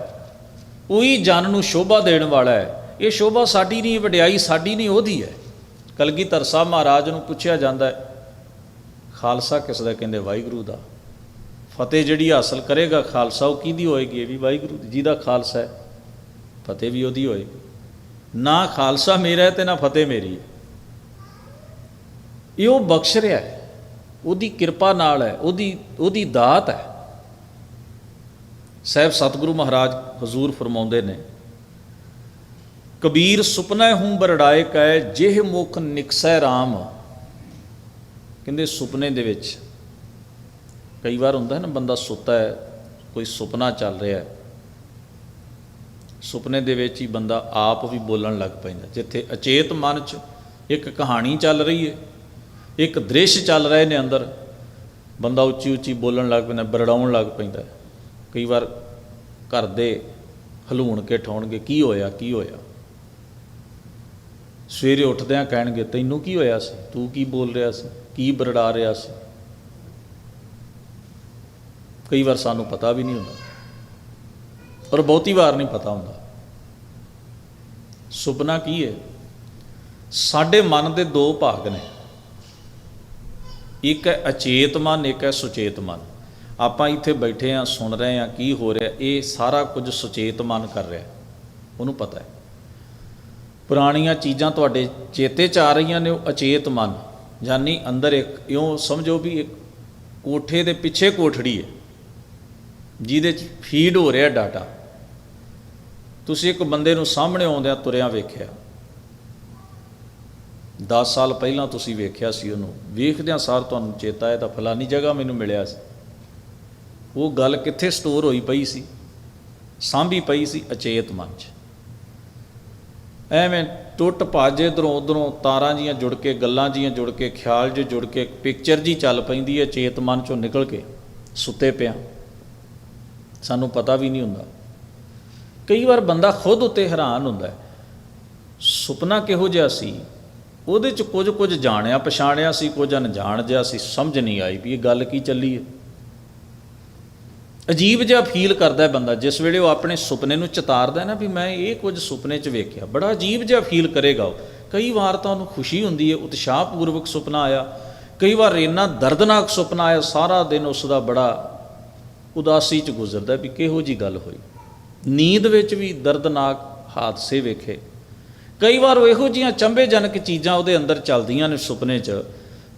ਉਹੀ ਜਨ ਨੂੰ ਸ਼ੋਭਾ ਦੇਣ ਵਾਲਾ ਹੈ। ਇਹ ਸ਼ੋਭਾ ਸਾਡੀ ਨਹੀਂ, ਵਡਿਆਈ ਸਾਡੀ ਨਹੀਂ, ਉਹਦੀ ਹੈ। ਕਲਗੀਧਰ ਸਾਹਿਬ ਮਹਾਰਾਜ ਨੂੰ ਪੁੱਛਿਆ ਜਾਂਦਾ ਹੈ, ਖਾਲਸਾ ਕਿਸ ਦਾ? ਕਹਿੰਦੇ ਵਾਹਿਗੁਰੂ ਦਾ। ਫਤਿਹ ਜਿਹੜੀ ਹਾਸਲ ਕਰੇਗਾ ਖਾਲਸਾ, ਉਹ ਕਿਹਦੀ ਹੋਏਗੀ? ਇਹ ਵੀ ਵਾਹਿਗੁਰੂ ਦੀ, ਜਿਹਦਾ ਖਾਲਸਾ ਹੈ, ਫਤਿਹ ਵੀ ਉਹਦੀ ਹੋਏਗੀ। ਨਾ ਖਾਲਸਾ ਮੇਰਾ ਹੈ ਤੇ ਨਾ ਫਤਿਹ ਮੇਰੀ ਹੈ। ਇਹ ਉਹ ਬਖਸ਼ ਰਿਹਾ ਹੈ। ਉਹਦੀ ਕਿਰਪਾ ਨਾਲ ਹੈ। ਉਹਦੀ ਉਹਦੀ ਦਾਤ ਹੈ। ਸਹਿਬ ਸਤਿਗੁਰੂ ਮਹਾਰਾਜ ਹਜ਼ੂਰ ਫਰਮਾਉਂਦੇ ਨੇ, ਕਬੀਰ ਸੁਪਨਾ ਹੂੰ ਬਰੜਾਏ ਕੈ, ਜਿਹ ਮੁਖ ਨਿਕਸੈ RAM ਕਹਿੰਦੇ ਸੁਪਨੇ ਦੇ ਵਿੱਚ ਕਈ ਵਾਰ ਹੁੰਦਾ ਹੈ ਨਾ, ਬੰਦਾ ਸੁੱਤਾ ਹੈ, ਕੋਈ ਸੁਪਨਾ ਚੱਲ ਰਿਹਾ ਹੈ। ਸੁਪਨੇ ਦੇ ਵਿੱਚ ਹੀ ਬੰਦਾ ਆਪ ਵੀ ਬੋਲਣ ਲੱਗ ਪੈਂਦਾ ਜਿੱਥੇ ਅਚੇਤ ਮਨ 'ਚ ਇੱਕ ਕਹਾਣੀ ਚੱਲ ਰਹੀ ਹੈ ਇੱਕ ਦ੍ਰਿਸ਼ ਚੱਲ ਰਹੇ ਨੇ ਅੰਦਰ। ਬੰਦਾ ਉੱਚੀ ਉੱਚੀ ਬੋਲਣ ਲੱਗ ਪੈਂਦਾ, ਬਰੜਾਉਣ ਲੱਗ ਪੈਂਦਾ। ਕਈ ਵਾਰ ਘਰ ਦੇ ਹਲੂਣ ਕੇ ਠਾਉਣਗੇ, ਕੀ ਹੋਇਆ ਕੀ ਹੋਇਆ? ਸਵੇਰੇ ਉੱਠਦਿਆਂ ਕਹਿਣਗੇ, ਤੈਨੂੰ ਕੀ ਹੋਇਆ ਸੀ? ਤੂੰ ਕੀ ਬੋਲ ਰਿਹਾ ਸੀ? ਕੀ ਬਰੜਾ ਰਿਹਾ ਸੀ? ਕਈ ਵਾਰ ਸਾਨੂੰ ਪਤਾ ਵੀ ਨਹੀਂ ਹੁੰਦਾ। ਔਰ ਬਹੁਤੀ ਵਾਰ ਨਹੀਂ ਪਤਾ ਹੁੰਦਾ। ਸੁਪਨਾ ਕੀ ਹੈ? ਸਾਡੇ ਮਨ ਦੇ ਦੋ ਭਾਗ ਨੇ। ਇੱਕ ਹੈ ਅਚੇਤ ਮਨ, ਇੱਕ ਹੈ ਸੁਚੇਤ ਮਨ। ਆਪਾਂ ਇੱਥੇ ਬੈਠੇ ਆ ਸੁਣ ਰਹੇ ਆ ਕੀ ਹੋ ਰਿਹਾ, ਇਹ ਸਾਰਾ ਕੁਝ ਸੁਚੇਤ ਮਨ ਕਰ ਰਿਹਾ। ਉਹਨੂੰ ਪਤਾ ਹੈ। ਪੁਰਾਣੀਆਂ ਚੀਜ਼ਾਂ ਤੁਹਾਡੇ ਚੇਤੇ ਚ ਆ ਰਹੀਆਂ ਨੇ, ਉਹ ਅਚੇਤ ਮਨ। ਯਾਨੀ ਅੰਦਰ ਇੱਕ, ਇਉਂ ਸਮਝੋ ਵੀ ਇੱਕ ਕੋਠੇ ਦੇ ਪਿੱਛੇ ਕੋਠੜੀ ਹੈ। ਜਿਹਦੇ ਚ ਫੀਡ ਹੋ ਰਿਹਾ ਡਾਟਾ ਤੁਸੀਂ ਇੱਕ ਬੰਦੇ ਨੂੰ ਸਾਹਮਣੇ ਆਉਂਦਿਆਂ ਤੁਰਿਆ ਵੇਖਿਆ। 10 ਸਾਲ ਪਹਿਲਾਂ ਤੁਸੀਂ ਵੇਖਿਆ ਸੀ ਉਹਨੂੰ। ਵੇਖਦਿਆਂ ਸਾਰ ਤੁਹਾਨੂੰ ਚੇਤਾ ਹੈ ਤਾਂ ਫਲਾਨੀ ਜਗ੍ਹਾ ਮੈਨੂੰ ਮਿਲਿਆ ਸੀ। ਉਹ ਗੱਲ ਕਿੱਥੇ ਸਟੋਰ ਹੋਈ ਪਈ ਸੀ? ਸਾਂਭੀ ਪਈ ਸੀ ਅਚੇਤ ਮਨ 'ਚ। ਐਵੇਂ ਟੁੱਟ ਭੱਜ ਇਧਰੋਂ ਉਧਰੋਂ ਤਾਰਾਂ ਜੀਆਂ ਜੁੜ ਕੇ, ਗੱਲਾਂ ਜੀਆਂ ਜੁੜ ਕੇ, ਖਿਆਲ ਜੇ ਜੁੜ ਕੇ ਪਿਕਚਰ ਜੀ ਚੱਲ ਪੈਂਦੀ ਹੈ ਚੇਤ ਮਨ 'ਚੋਂ ਨਿਕਲ ਕੇ ਸੁੱਤੇ ਪਿਆ। ਸਾਨੂੰ ਪਤਾ ਵੀ ਨਹੀਂ ਹੁੰਦਾ। ਕਈ ਵਾਰ ਬੰਦਾ ਖੁਦ ਉੱਤੇ ਹੈਰਾਨ ਹੁੰਦਾ ਹੈ। ਸੁਪਨਾ ਕਿਹੋ ਜਿਹਾ ਸੀ? ਉਹਦੇ 'ਚ ਕੁਝ ਕੁਝ ਜਾਣਿਆ, ਪਛਾਣਿਆ ਸੀ, ਕੁਝ ਅਣਜਾਣ ਜਿਹਾ ਸੀ, ਸਮਝ ਨਹੀਂ ਆਈ ਵੀ ਇਹ ਗੱਲ ਕੀ ਚੱਲੀ ਹੈ। ਅਜੀਬ ਜਿਹਾ ਫੀਲ ਕਰਦਾ ਬੰਦਾ, ਜਿਸ ਵੇਲੇ ਉਹ ਆਪਣੇ ਸੁਪਨੇ ਨੂੰ ਚਿਤਾਰਦਾ ਨਾ ਵੀ ਮੈਂ ਇਹ ਕੁਝ ਸੁਪਨੇ 'ਚ ਵੇਖਿਆ, ਬੜਾ ਅਜੀਬ ਜਿਹਾ ਫੀਲ ਕਰੇਗਾ ਉਹ। ਕਈ ਵਾਰ ਤਾਂ ਉਹਨੂੰ ਖੁਸ਼ੀ ਹੁੰਦੀ ਹੈ, ਉਤਸ਼ਾਹਪੂਰਵਕ ਸੁਪਨਾ ਆਇਆ, ਕਈ ਵਾਰ ਇੰਨਾ ਦਰਦਨਾਕ ਸੁਪਨਾ ਆਇਆ, ਸਾਰਾ ਦਿਨ ਉਸ ਦਾ ਬੜਾ ਉਦਾਸੀ 'ਚ ਗੁਜ਼ਰਦਾ ਵੀ ਕਿਹੋ ਜੀ ਗੱਲ ਹੋਈ। ਨੀਂਦ ਵਿੱਚ ਵੀ ਦਰਦਨਾਕ ਹਾਦਸੇ ਵੇਖੇ ਕਈ ਵਾਰ ਉਹ ਇਹੋ ਜੀਆਂ ਚੰਬੇਜਨਕ ਚੀਜ਼ਾਂ ਉਹਦੇ ਅੰਦਰ ਚੱਲਦੀਆਂ ਨੇ ਸੁਪਨੇ 'ਚ,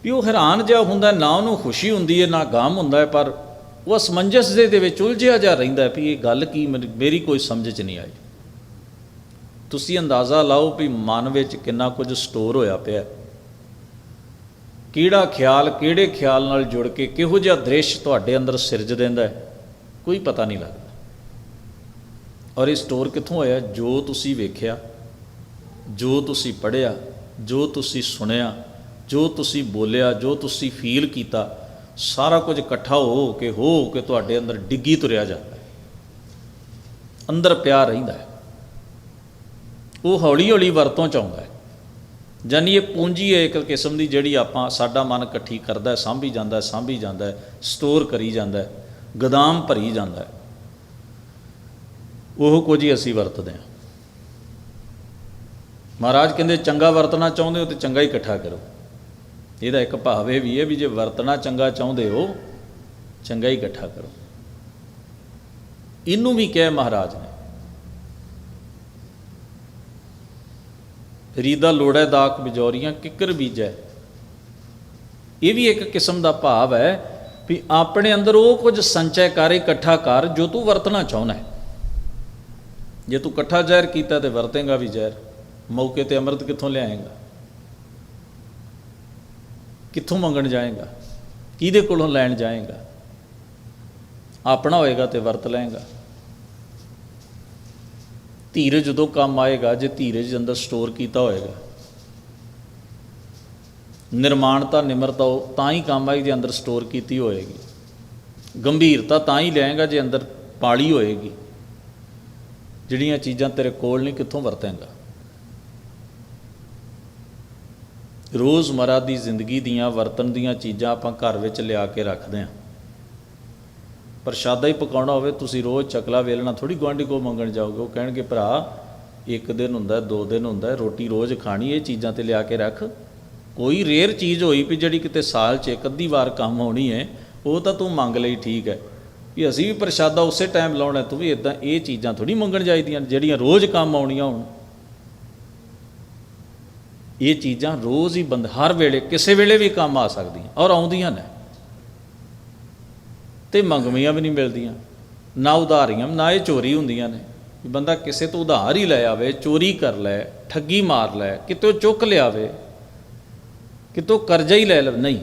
ਵੀ ਉਹ ਹੈਰਾਨ ਜਿਹਾ ਹੁੰਦਾ, ਨਾ ਉਹਨੂੰ ਖੁਸ਼ੀ ਹੁੰਦੀ ਹੈ ਨਾ ਗਮ ਹੁੰਦਾ ਹੈ ਪਰ ਉਹ ਅਸਮੰਜਸ ਦੇ ਵਿੱਚ ਉਲਝਿਆ ਜਾ ਰਹਿੰਦਾ ਵੀ ਇਹ ਗੱਲ ਕੀ ਮੇਰੀ- ਕੋਈ ਸਮਝ 'ਚ ਨਹੀਂ ਆਈ। ਤੁਸੀਂ ਅੰਦਾਜ਼ਾ ਲਾਓ ਵੀ ਮਨ ਵਿੱਚ ਕਿੰਨਾ ਕੁਝ ਸਟੋਰ ਹੋਇਆ ਪਿਆ। ਕਿਹੜਾ ਖਿਆਲ ਕਿਹੜੇ ਖਿਆਲ ਨਾਲ ਜੁੜ ਕੇ ਕਿਹੋ ਜਿਹਾ ਦ੍ਰਿਸ਼ ਤੁਹਾਡੇ ਅੰਦਰ ਸਿਰਜ ਦਿੰਦਾ ਹੈ ਕੋਈ ਪਤਾ ਨਹੀਂ ਲੱਗਦਾ। ਔਰ ਇਹ ਸਟੋਰ ਕਿੱਥੋਂ ਹੋਇਆ ਜੋ ਤੁਸੀਂ ਵੇਖਿਆ ਜੋ ਤੁਸੀਂ ਪੜ੍ਹਿਆ, ਜੋ ਤੁਸੀਂ ਸੁਣਿਆ, ਜੋ ਤੁਸੀਂ ਬੋਲਿਆ, ਜੋ ਤੁਸੀਂ ਫੀਲ ਕੀਤਾ, ਸਾਰਾ ਕੁਝ ਇਕੱਠਾ ਹੋ ਕੇ ਹੋ ਕੇ ਤੁਹਾਡੇ ਅੰਦਰ ਡਿੱਗੀ ਤੁਰਿਆ ਜਾਂਦਾ ਅੰਦਰ ਪਿਆ ਰਹਿੰਦਾ ਹੈ। ਉਹ ਹੌਲੀ ਹੌਲੀ ਵਰਤੋਂ ਚ ਆਉਂਦਾ ਹੈ। ਜਾਨੀ ਇਹ ਪੂੰਜੀ ਹੈ, ਇੱਕ ਕਿਸਮ ਦੀ ਜਿਹੜੀ ਆਪਾਂ ਸਾਡਾ ਮਨ ਇਕੱਠੀ ਕਰਦਾ ਹੈ, ਸਾਂਭੀ ਜਾਂਦਾ ਹੈ, ਸਾਂਭੀ ਜਾਂਦਾ ਹੈ ਸਟੋਰ ਕਰੀ ਜਾਂਦਾ ਹੈ, ਗਦਾਮ ਭਰੀ ਜਾਂਦਾ ਹੈ। ਉਹ ਕੁਝ ਹੀ ਅਸੀਂ ਵਰਤਦੇ ਹਾਂ। ਮਹਾਰਾਜ ਕਹਿੰਦੇ, ਚੰਗਾ ਵਰਤਣਾ ਚਾਹੁੰਦੇ ਹੋ ਤੇ ਚੰਗਾ ਹੀ ਇਕੱਠਾ ਕਰੋ। ਇਹਦਾ ਇੱਕ ਭਾਵ ਇਹ ਵੀ ਹੈ ਵੀ ਜੇ ਵਰਤਣਾ ਚੰਗਾ ਚਾਹੁੰਦੇ ਹੋ, ਚੰਗਾ ਹੀ ਇਕੱਠਾ ਕਰੋ। ਇਹਨੂੰ ਵੀ ਕਿਹਾ ਮਹਾਰਾਜ ਨੇ। ਰੀਦਾ ਲੋੜੈ ਦਾਕ ਬਿਜੋਰੀਆਂ, ਕਿੱਕਰ ਬੀਜੈ। ਇਹ ਵੀ ਇੱਕ ਕਿਸਮ ਦਾ ਭਾਵ ਹੈ ਵੀ ਆਪਣੇ ਅੰਦਰ ਉਹ ਕੁਝ ਸੰਚੈ ਕਰ, ਇਕੱਠਾ ਕਰ ਜੋ ਤੂੰ ਵਰਤਣਾ ਚਾਹੁੰਦਾ ਹੈ। ਜੇ ਤੂੰ ਇਕੱਠਾ ਜ਼ਹਿਰ ਕੀਤਾ ਤੇ ਵਰਤੇਗਾ ਵੀ ਜ਼ਹਿਰ। ਮੌਕੇ ਤੇ ਅੰਮ੍ਰਿਤ ਕਿੱਥੋਂ ਲਿਆਏਗਾ? ਕਿੱਥੋਂ ਮੰਗਣ ਜਾਏਗਾ? ਕਿਹਦੇ ਕੋਲੋਂ ਲੈਣ ਜਾਏਗਾ? ਆਪਣਾ ਹੋਏਗਾ ਤੇ ਵਰਤ ਲਏਗਾ। ਧੀਰਜ ਜਦੋਂ ਕੰਮ ਆਏਗਾ, ਜੇ ਧੀਰਜ ਅੰਦਰ ਸਟੋਰ ਕੀਤਾ ਹੋਏਗਾ। ਨਿਰਮਾਣਤਾ, ਨਿਮਰਤਾ ਉਹ ਤਾਂ ਹੀ ਕੰਮ ਆਏਗੀ ਜੇ ਅੰਦਰ ਸਟੋਰ ਕੀਤੀ ਹੋਏਗੀ। ਗੰਭੀਰਤਾ ਤਾਂ ਹੀ ਲਿਆਏਗਾ ਜੇ ਅੰਦਰ ਪਾਲੀ ਹੋਏਗੀ। ਜਿਹੜੀਆਂ ਚੀਜ਼ਾਂ ਤੇਰੇ ਕੋਲ ਨਹੀਂ, ਕਿੱਥੋਂ ਵਰਤੇਂਗਾ? ਰੋਜ਼ਮਰਾ ਦੀ ਜ਼ਿੰਦਗੀ ਦੀਆਂ ਵਰਤਨ ਦੀਆਂ ਚੀਜ਼ਾਂ ਆਪਾਂ ਘਰ ਵਿੱਚ ਲਿਆ ਕੇ ਰੱਖਦੇ ਹਾਂ। ਪ੍ਰਸ਼ਾਦਾ ਹੀ ਪਕਾਉਣਾ ਹੋਵੇ, ਤੁਸੀਂ ਰੋਜ਼ ਚਕਲਾ ਵੇਲਣਾ ਥੋੜੀ ਗੁਆਂਢੀ ਕੋ ਮੰਗਣ ਜਾਓਗੇ, ਉਹ ਕਹਿਣਗੇ, ਭਰਾ, ਇੱਕ ਦਿਨ ਹੁੰਦਾ ਦੋ ਦਿਨ ਹੁੰਦਾ ਰੋਟੀ ਰੋਜ਼ ਖਾਣੀ ਇਹ ਚੀਜ਼ਾਂ ਤੇ ਲਿਆ ਕੇ ਰੱਖ। ਕੋਈ ਰੇਅਰ ਚੀਜ਼ ਹੋਈ ਵੀ ਜਿਹੜੀ ਕਿਤੇ ਸਾਲ 'ਚ ਇੱਕ ਅੱਧੀ ਵਾਰ ਕੰਮ ਆਉਣੀ ਹੈ, ਉਹ ਤਾਂ ਤੂੰ ਮੰਗ ਲਈ ਠੀਕ ਹੈ। ਵੀ ਅਸੀਂ ਵੀ ਪ੍ਰਸ਼ਾਦਾ ਉਸੇ ਟਾਈਮ ਲਾਉਣਾ ਤੂੰ ਵੀ ਇਦਾਂ ਇਹ ਚੀਜ਼ਾਂ ਥੋੜੀ ਮੰਗਣ ਜਾਈਦੀਆਂ ਜਿਹੜੀਆਂ ਰੋਜ਼ ਕੰਮ ਆਉਣੀਆਂ ਹੋਣ। ਇਹ ਚੀਜ਼ਾਂ ਰੋਜ਼ ਹੀ ਬੰਦ, ਹਰ ਵੇਲੇ, ਕਿਸੇ ਵੇਲੇ ਵੀ ਕੰਮ ਆ ਸਕਦੀਆਂ ਔਰ ਆਉਂਦੀਆਂ ਨੇ। ਤੇ ਮੰਗਵੀਆਂ ਵੀ ਨਹੀਂ ਮਿਲਦੀਆਂ, ਨਾ ਉਧਾਰੀਆਂ, ਨਾ ਇਹ ਚੋਰੀ ਹੁੰਦੀਆਂ ਨੇ। ਬੰਦਾ ਕਿਸੇ ਤੋਂ ਉਧਾਰ ਹੀ ਲੈ ਆਵੇ, ਚੋਰੀ ਕਰ ਲੈ, ਠੱਗੀ ਮਾਰ ਲੈ, ਕਿਤੋਂ ਚੁੱਕ ਲਿਆਵੇ, ਕਿਤੋਂ ਕਰਜ਼ਾ ਹੀ ਲੈ ਲਵੇ। ਨਹੀਂ।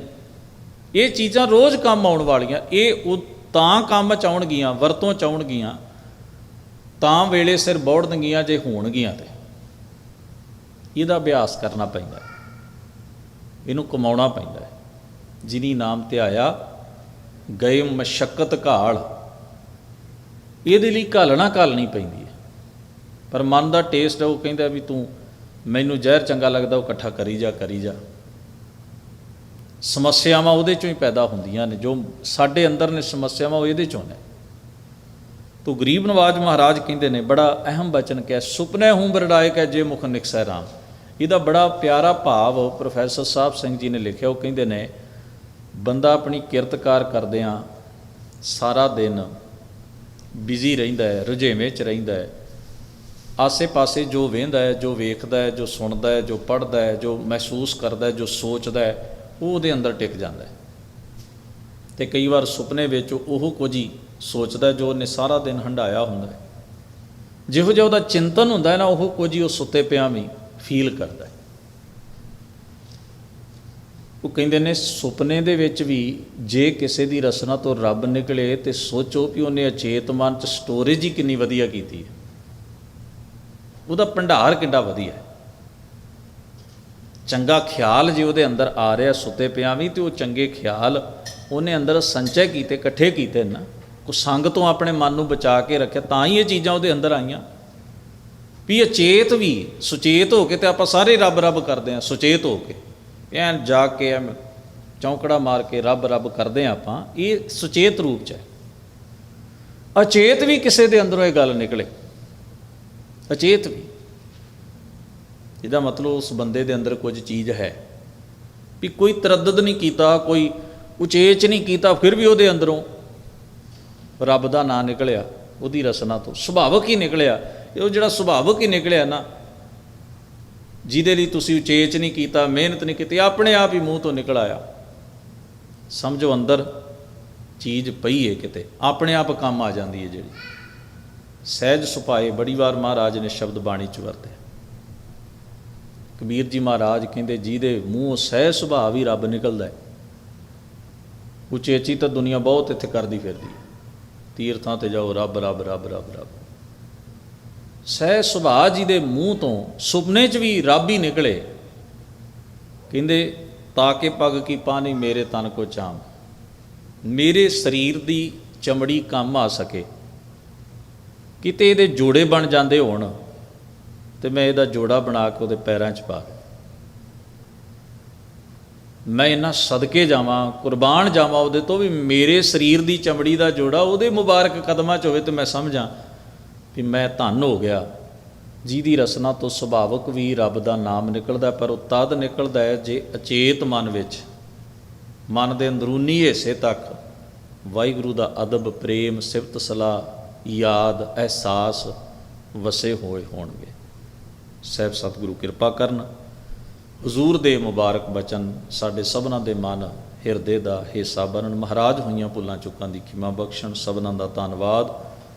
ਇਹ ਚੀਜ਼ਾਂ ਰੋਜ਼ ਕੰਮ ਆਉਣ ਵਾਲੀਆਂ, ਇਹ ਉਹ ਤਾਂ ਕੰਮ ਚ ਆਉਣਗੀਆਂ, ਵਰਤੋਂ ਚ ਆਉਣਗੀਆਂ, ਤਾਂ ਵੇਲੇ ਸਿਰ ਬੌੜਨਗੀਆਂ ਜੇ ਹੋਣਗੀਆਂ ਤੇ। ਇਹਦਾ ਅਭਿਆਸ ਕਰਨਾ ਪੈਂਦਾ ਹੈ। ਇਹਨੂੰ ਕਮਾਉਣਾ ਪੈਂਦਾ ਹੈ। ਜਿਨੀ ਨਾਮ ਆਇਆ, ਗਏ ਮਸ਼ਕਤ ਘਾਲ। ਇਹਦੇ ਲਈ ਘਾਲਣਾ ਘਾਲਣੀ ਪੈਂਦੀ ਹੈ। ਪਰ ਮਨ ਦਾ ਟੇਸਟ ਉਹ ਕਹਿੰਦਾ ਵੀ ਤੂੰ ਮੈਨੂੰ ਜ਼ਹਿਰ ਚੰਗਾ ਲੱਗਦਾ, ਉਹ ਇਕੱਠਾ ਕਰੀ ਜਾ ਕਰੀ ਜਾ। ਸਮੱਸਿਆਵਾਂ ਉਹਦੇ ਚੋਂ ਹੀ ਪੈਦਾ ਹੁੰਦੀਆਂ ਨੇ। ਜੋ ਸਾਡੇ ਅੰਦਰ ਨੇ ਸਮੱਸਿਆਵਾਂ, ਉਹ ਇਹਦੇ ਚੋਂ ਨੇ। ਤੋ ਗਰੀਬ ਨਵਾਜ ਮਹਾਰਾਜ ਕਹਿੰਦੇ ਨੇ, ਬੜਾ ਅਹਿਮ ਬਚਨ ਕਿਹਾ, ਸੁਪਨੇ ਹੂੰ ਬਰੜਾਏ ਕੈ ਜੇ ਮੁਖ ਨਿਕਸੈ ਰਾਮ। ਇਹਦਾ ਬੜਾ ਪਿਆਰਾ ਭਾਵ ਪ੍ਰੋਫੈਸਰ ਸਾਹਿਬ ਸਿੰਘ ਜੀ ਨੇ ਲਿਖਿਆ। ਉਹ ਕਹਿੰਦੇ ਨੇ, ਬੰਦਾ ਆਪਣੀ ਕਿਰਤਕਾਰ ਕਰਦਿਆਂ ਸਾਰਾ ਦਿਨ ਬਿਜ਼ੀ ਰਹਿੰਦਾ ਹੈ, ਰੁਝੇਵੇਂ 'ਚ ਰਹਿੰਦਾ ਹੈ। ਆਸੇ-ਪਾਸੇ ਜੋ ਵੇਖਦਾ ਹੈ, ਜੋ ਵੇਖਦਾ ਹੈ, ਜੋ ਸੁਣਦਾ ਹੈ, ਜੋ ਪੜ੍ਹਦਾ ਹੈ, ਜੋ ਮਹਿਸੂਸ ਕਰਦਾ ਹੈ, ਜੋ ਸੋਚਦਾ ਹੈ, ਉਹ ਉਹਦੇ ਅੰਦਰ ਟਿਕ ਜਾਂਦਾ ਹੈ। ਤੇ ਕਈ ਵਾਰ ਸੁਪਨੇ ਵਿੱਚ ਉਹ ਕੁਝ ਹੀ ਸੋਚਦਾ ਜੋ ਉਹਨੇ ਸਾਰਾ ਦਿਨ ਹੰਡਾਇਆ ਹੁੰਦਾ ਹੈ। ਜਿਹੋ ਜਿਹਾ ਉਹਦਾ ਚਿੰਤਨ ਹੁੰਦਾ ਹੈ ਨਾ, ਉਹ ਕੁਝ ਹੀ ਉਹ ਸੁੱਤੇ ਪਿਆ ਵੀ ਫੀਲ ਕਰਦਾ ਹੈ। ਉਹ ਕਹਿੰਦੇ ਨੇ, ਸੁਪਨੇ ਦੇ ਵਿੱਚ ਵੀ ਜੇ ਕਿਸੇ ਦੀ ਰਸਨਾ ਤੋਂ ਰੱਬ ਨਿਕਲੇ ਤੇ ਸੋਚੋ ਕਿ ਉਹਨੇ ਅਚੇਤ ਮਨ ਚ ਸਟੋਰੇਜ ਹੀ ਕਿੰਨੀ ਵਧੀਆ ਕੀਤੀ ਹੈ। ਉਹਦਾ ਭੰਡਾਰ ਕਿੰਨਾ ਵਧੀਆ ਹੈ। ਚੰਗਾ ਖਿਆਲ ਜੇ ਉਹਦੇ ਅੰਦਰ ਆ ਰਿਹਾ ਸੁੱਤੇ ਪਿਆ ਵੀ ਤੇ ਉਹ ਚੰਗੇ ਖਿਆਲ ਉਹਨੇ ਅੰਦਰ ਸੰਚੈ ਕੀਤੇ, ਇਕੱਠੇ ਕੀਤੇ ਨਾ, ਕੋ ਸੰਗ ਤੋਂ ਆਪਣੇ ਮਨ ਨੂੰ ਬਚਾ ਕੇ ਰੱਖਿਆ, ਤਾਂ ਹੀ ਇਹ ਚੀਜ਼ਾਂ ਉਹਦੇ ਅੰਦਰ ਆਈਆਂ। ਵੀ ਅਚੇਤ ਵੀ, ਸੁਚੇਤ ਹੋ ਕੇ ਤੇ ਆਪਾਂ ਸਾਰੇ ਰੱਬ ਰੱਬ ਕਰਦੇ ਆ ਸੁਚੇਤ ਹੋ ਕੇ। ਐਨ ਜਾ ਕੇ ਐ ਚੌਂਕੜਾ ਮਾਰ ਕੇ ਰੱਬ ਰੱਬ ਕਰਦੇ ਆ ਆਪਾਂ, ਇਹ ਸੁਚੇਤ ਰੂਪ ਚ ਹੈ। ਅਚੇਤ ਵੀ ਕਿਸੇ ਦੇ ਅੰਦਰੋਂ ਇਹ ਗੱਲ ਨਿਕਲੇ। ਅਚੇਤ ਵੀ। ਇਹਦਾ ਮਤਲਬ ਉਸ ਬੰਦੇ ਦੇ ਅੰਦਰ ਕੁਝ ਚੀਜ਼ ਹੈ। ਵੀ ਕੋਈ ਤਰੱਦਦ ਨਹੀਂ ਕੀਤਾ, ਕੋਈ ਉਚੇਚ ਨਹੀਂ ਕੀਤਾ, ਫਿਰ ਵੀ ਉਹਦੇ ਅੰਦਰੋਂ ਰੱਬ ਦਾ ਨਾਂ ਨਿਕਲਿਆ, ਉਹਦੀ ਰਸਨਾ ਤੋਂ। ਸੁਭਾਵਕ ਹੀ ਨਿਕਲਿਆ। ਇਹ ਉਹ ਜਿਹੜਾ ਸੁਭਾਵਕ ਹੀ ਨਿਕਲਿਆ ਨਾ, ਜਿਹਦੇ ਲਈ ਤੁਸੀਂ ਉਚੇਚ ਨਹੀਂ ਕੀਤਾ, ਮਿਹਨਤ ਨਹੀਂ ਕੀਤੀ, ਆਪਣੇ ਆਪ ਹੀ ਮੂੰਹ ਤੋਂ ਨਿਕਲ ਆਇਆ। ਸਮਝੋ ਅੰਦਰ ਚੀਜ਼ ਪਈ ਹੈ ਕਿਤੇ, ਆਪਣੇ ਆਪ ਕੰਮ ਆ ਜਾਂਦੀ ਹੈ ਜਿਹੜੀ। ਸਹਿਜ ਸੁਪਾਏ ਬੜੀ ਵਾਰ ਮਹਾਰਾਜ ਨੇ ਸ਼ਬਦ ਬਾਣੀ ਚ ਵਰਤੇ ਕਬੀਰ ਜੀ ਮਹਾਰਾਜ ਕਹਿੰਦੇ, ਜਿਹਦੇ ਮੂੰਹ ਸਹਿਜ ਸੁਭਾਅ ਹੀ ਰੱਬ ਨਿਕਲਦਾ ਹੈ ਉਚੇਚੀ ਤਾਂ ਦੁਨੀਆ ਬਹੁਤ ਇੱਥੇ ਕਰਦੀ ਫਿਰਦੀ ਹੈ ਤੀਰਥਾਂ ਤੇ ਜਾਓ, ਰੱਬ ਰੱਬ ਰੱਬ ਰੱਬ ਰੱਬ। ਸਹਿ ਸੁਭਾਅ ਜੀ ਦੇ ਮੂੰਹ ਤੋਂ ਸੁਪਨੇ 'ਚ ਵੀ ਰੱਬ ਹੀ ਨਿਕਲੇ। ਕਹਿੰਦੇ, ਤਾਂ ਤਾਕੇ ਪਗ ਕੀ ਪਾਣੀ ਮੇਰੇ ਤਨ ਕੋ ਚਾਮ। ਮੇਰੇ ਸਰੀਰ ਦੀ ਚਮੜੀ ਕੰਮ ਆ ਸਕੇ। ਕਿਤੇ ਇਹਦੇ ਜੋੜੇ ਬਣ ਜਾਂਦੇ ਹੋਣ, ਤੇ ਮੈਂ ਇਹਦਾ ਜੋੜਾ ਬਣਾ ਕੇ ਉਹਦੇ ਪੈਰਾਂ 'ਚ ਪਾ ਮੈਂ ਇਹਨਾਂ ਸਦਕੇ ਜਾਵਾਂ, ਕੁਰਬਾਨ ਜਾਵਾਂ ਉਹਦੇ ਤੋਂ ਵੀ ਮੇਰੇ ਸਰੀਰ ਦੀ ਚਮੜੀ ਦਾ ਜੋੜਾ ਉਹਦੇ ਮੁਬਾਰਕ ਕਦਮਾਂ 'ਚ ਹੋਵੇ ਤੇ ਮੈਂ ਸਮਝਾਂ ਵੀ ਮੈਂ ਧੰਨ ਹੋ ਗਿਆ। ਜਿਹਦੀ ਰਸਨਾ ਤੋਂ ਸੁਭਾਵਕ ਵੀ ਰੱਬ ਦਾ ਨਾਮ ਨਿਕਲਦਾ, ਪਰ ਉਹ ਤਦ ਨਿਕਲਦਾ ਹੈ ਜੇ ਅਚੇਤ ਮਨ ਵਿੱਚ। ਮਨ ਦੇ ਅੰਦਰੂਨੀ ਹਿੱਸੇ ਤੱਕ ਵਾਹਿਗੁਰੂ ਦਾ ਅਦਬ, ਪ੍ਰੇਮ, ਸਿਫਤ, ਸਲਾਹ, ਯਾਦ, ਅਹਿਸਾਸ ਵਸੇ ਹੋਏ ਹੋਣਗੇ। ਸਹਿਬ ਸਤਿਗੁਰੂ, ਕਿਰਪਾ ਕਰਨ। ਹਜ਼ੂਰ ਦੇ ਮੁਬਾਰਕ ਬਚਨ ਸਾਡੇ ਸਭਨਾਂ ਦੇ ਮਨ, ਹਿਰਦੇ ਦਾ ਹਿੱਸਾ ਬਣਨ। ਮਹਾਰਾਜ ਹੋਈਆਂ ਭੁੱਲਾਂ ਚੁੱਕਾਂ ਦੀ ਖਿਮਾ ਬਖਸ਼ਣ। ਸਭਨਾਂ ਦਾ ਧੰਨਵਾਦ।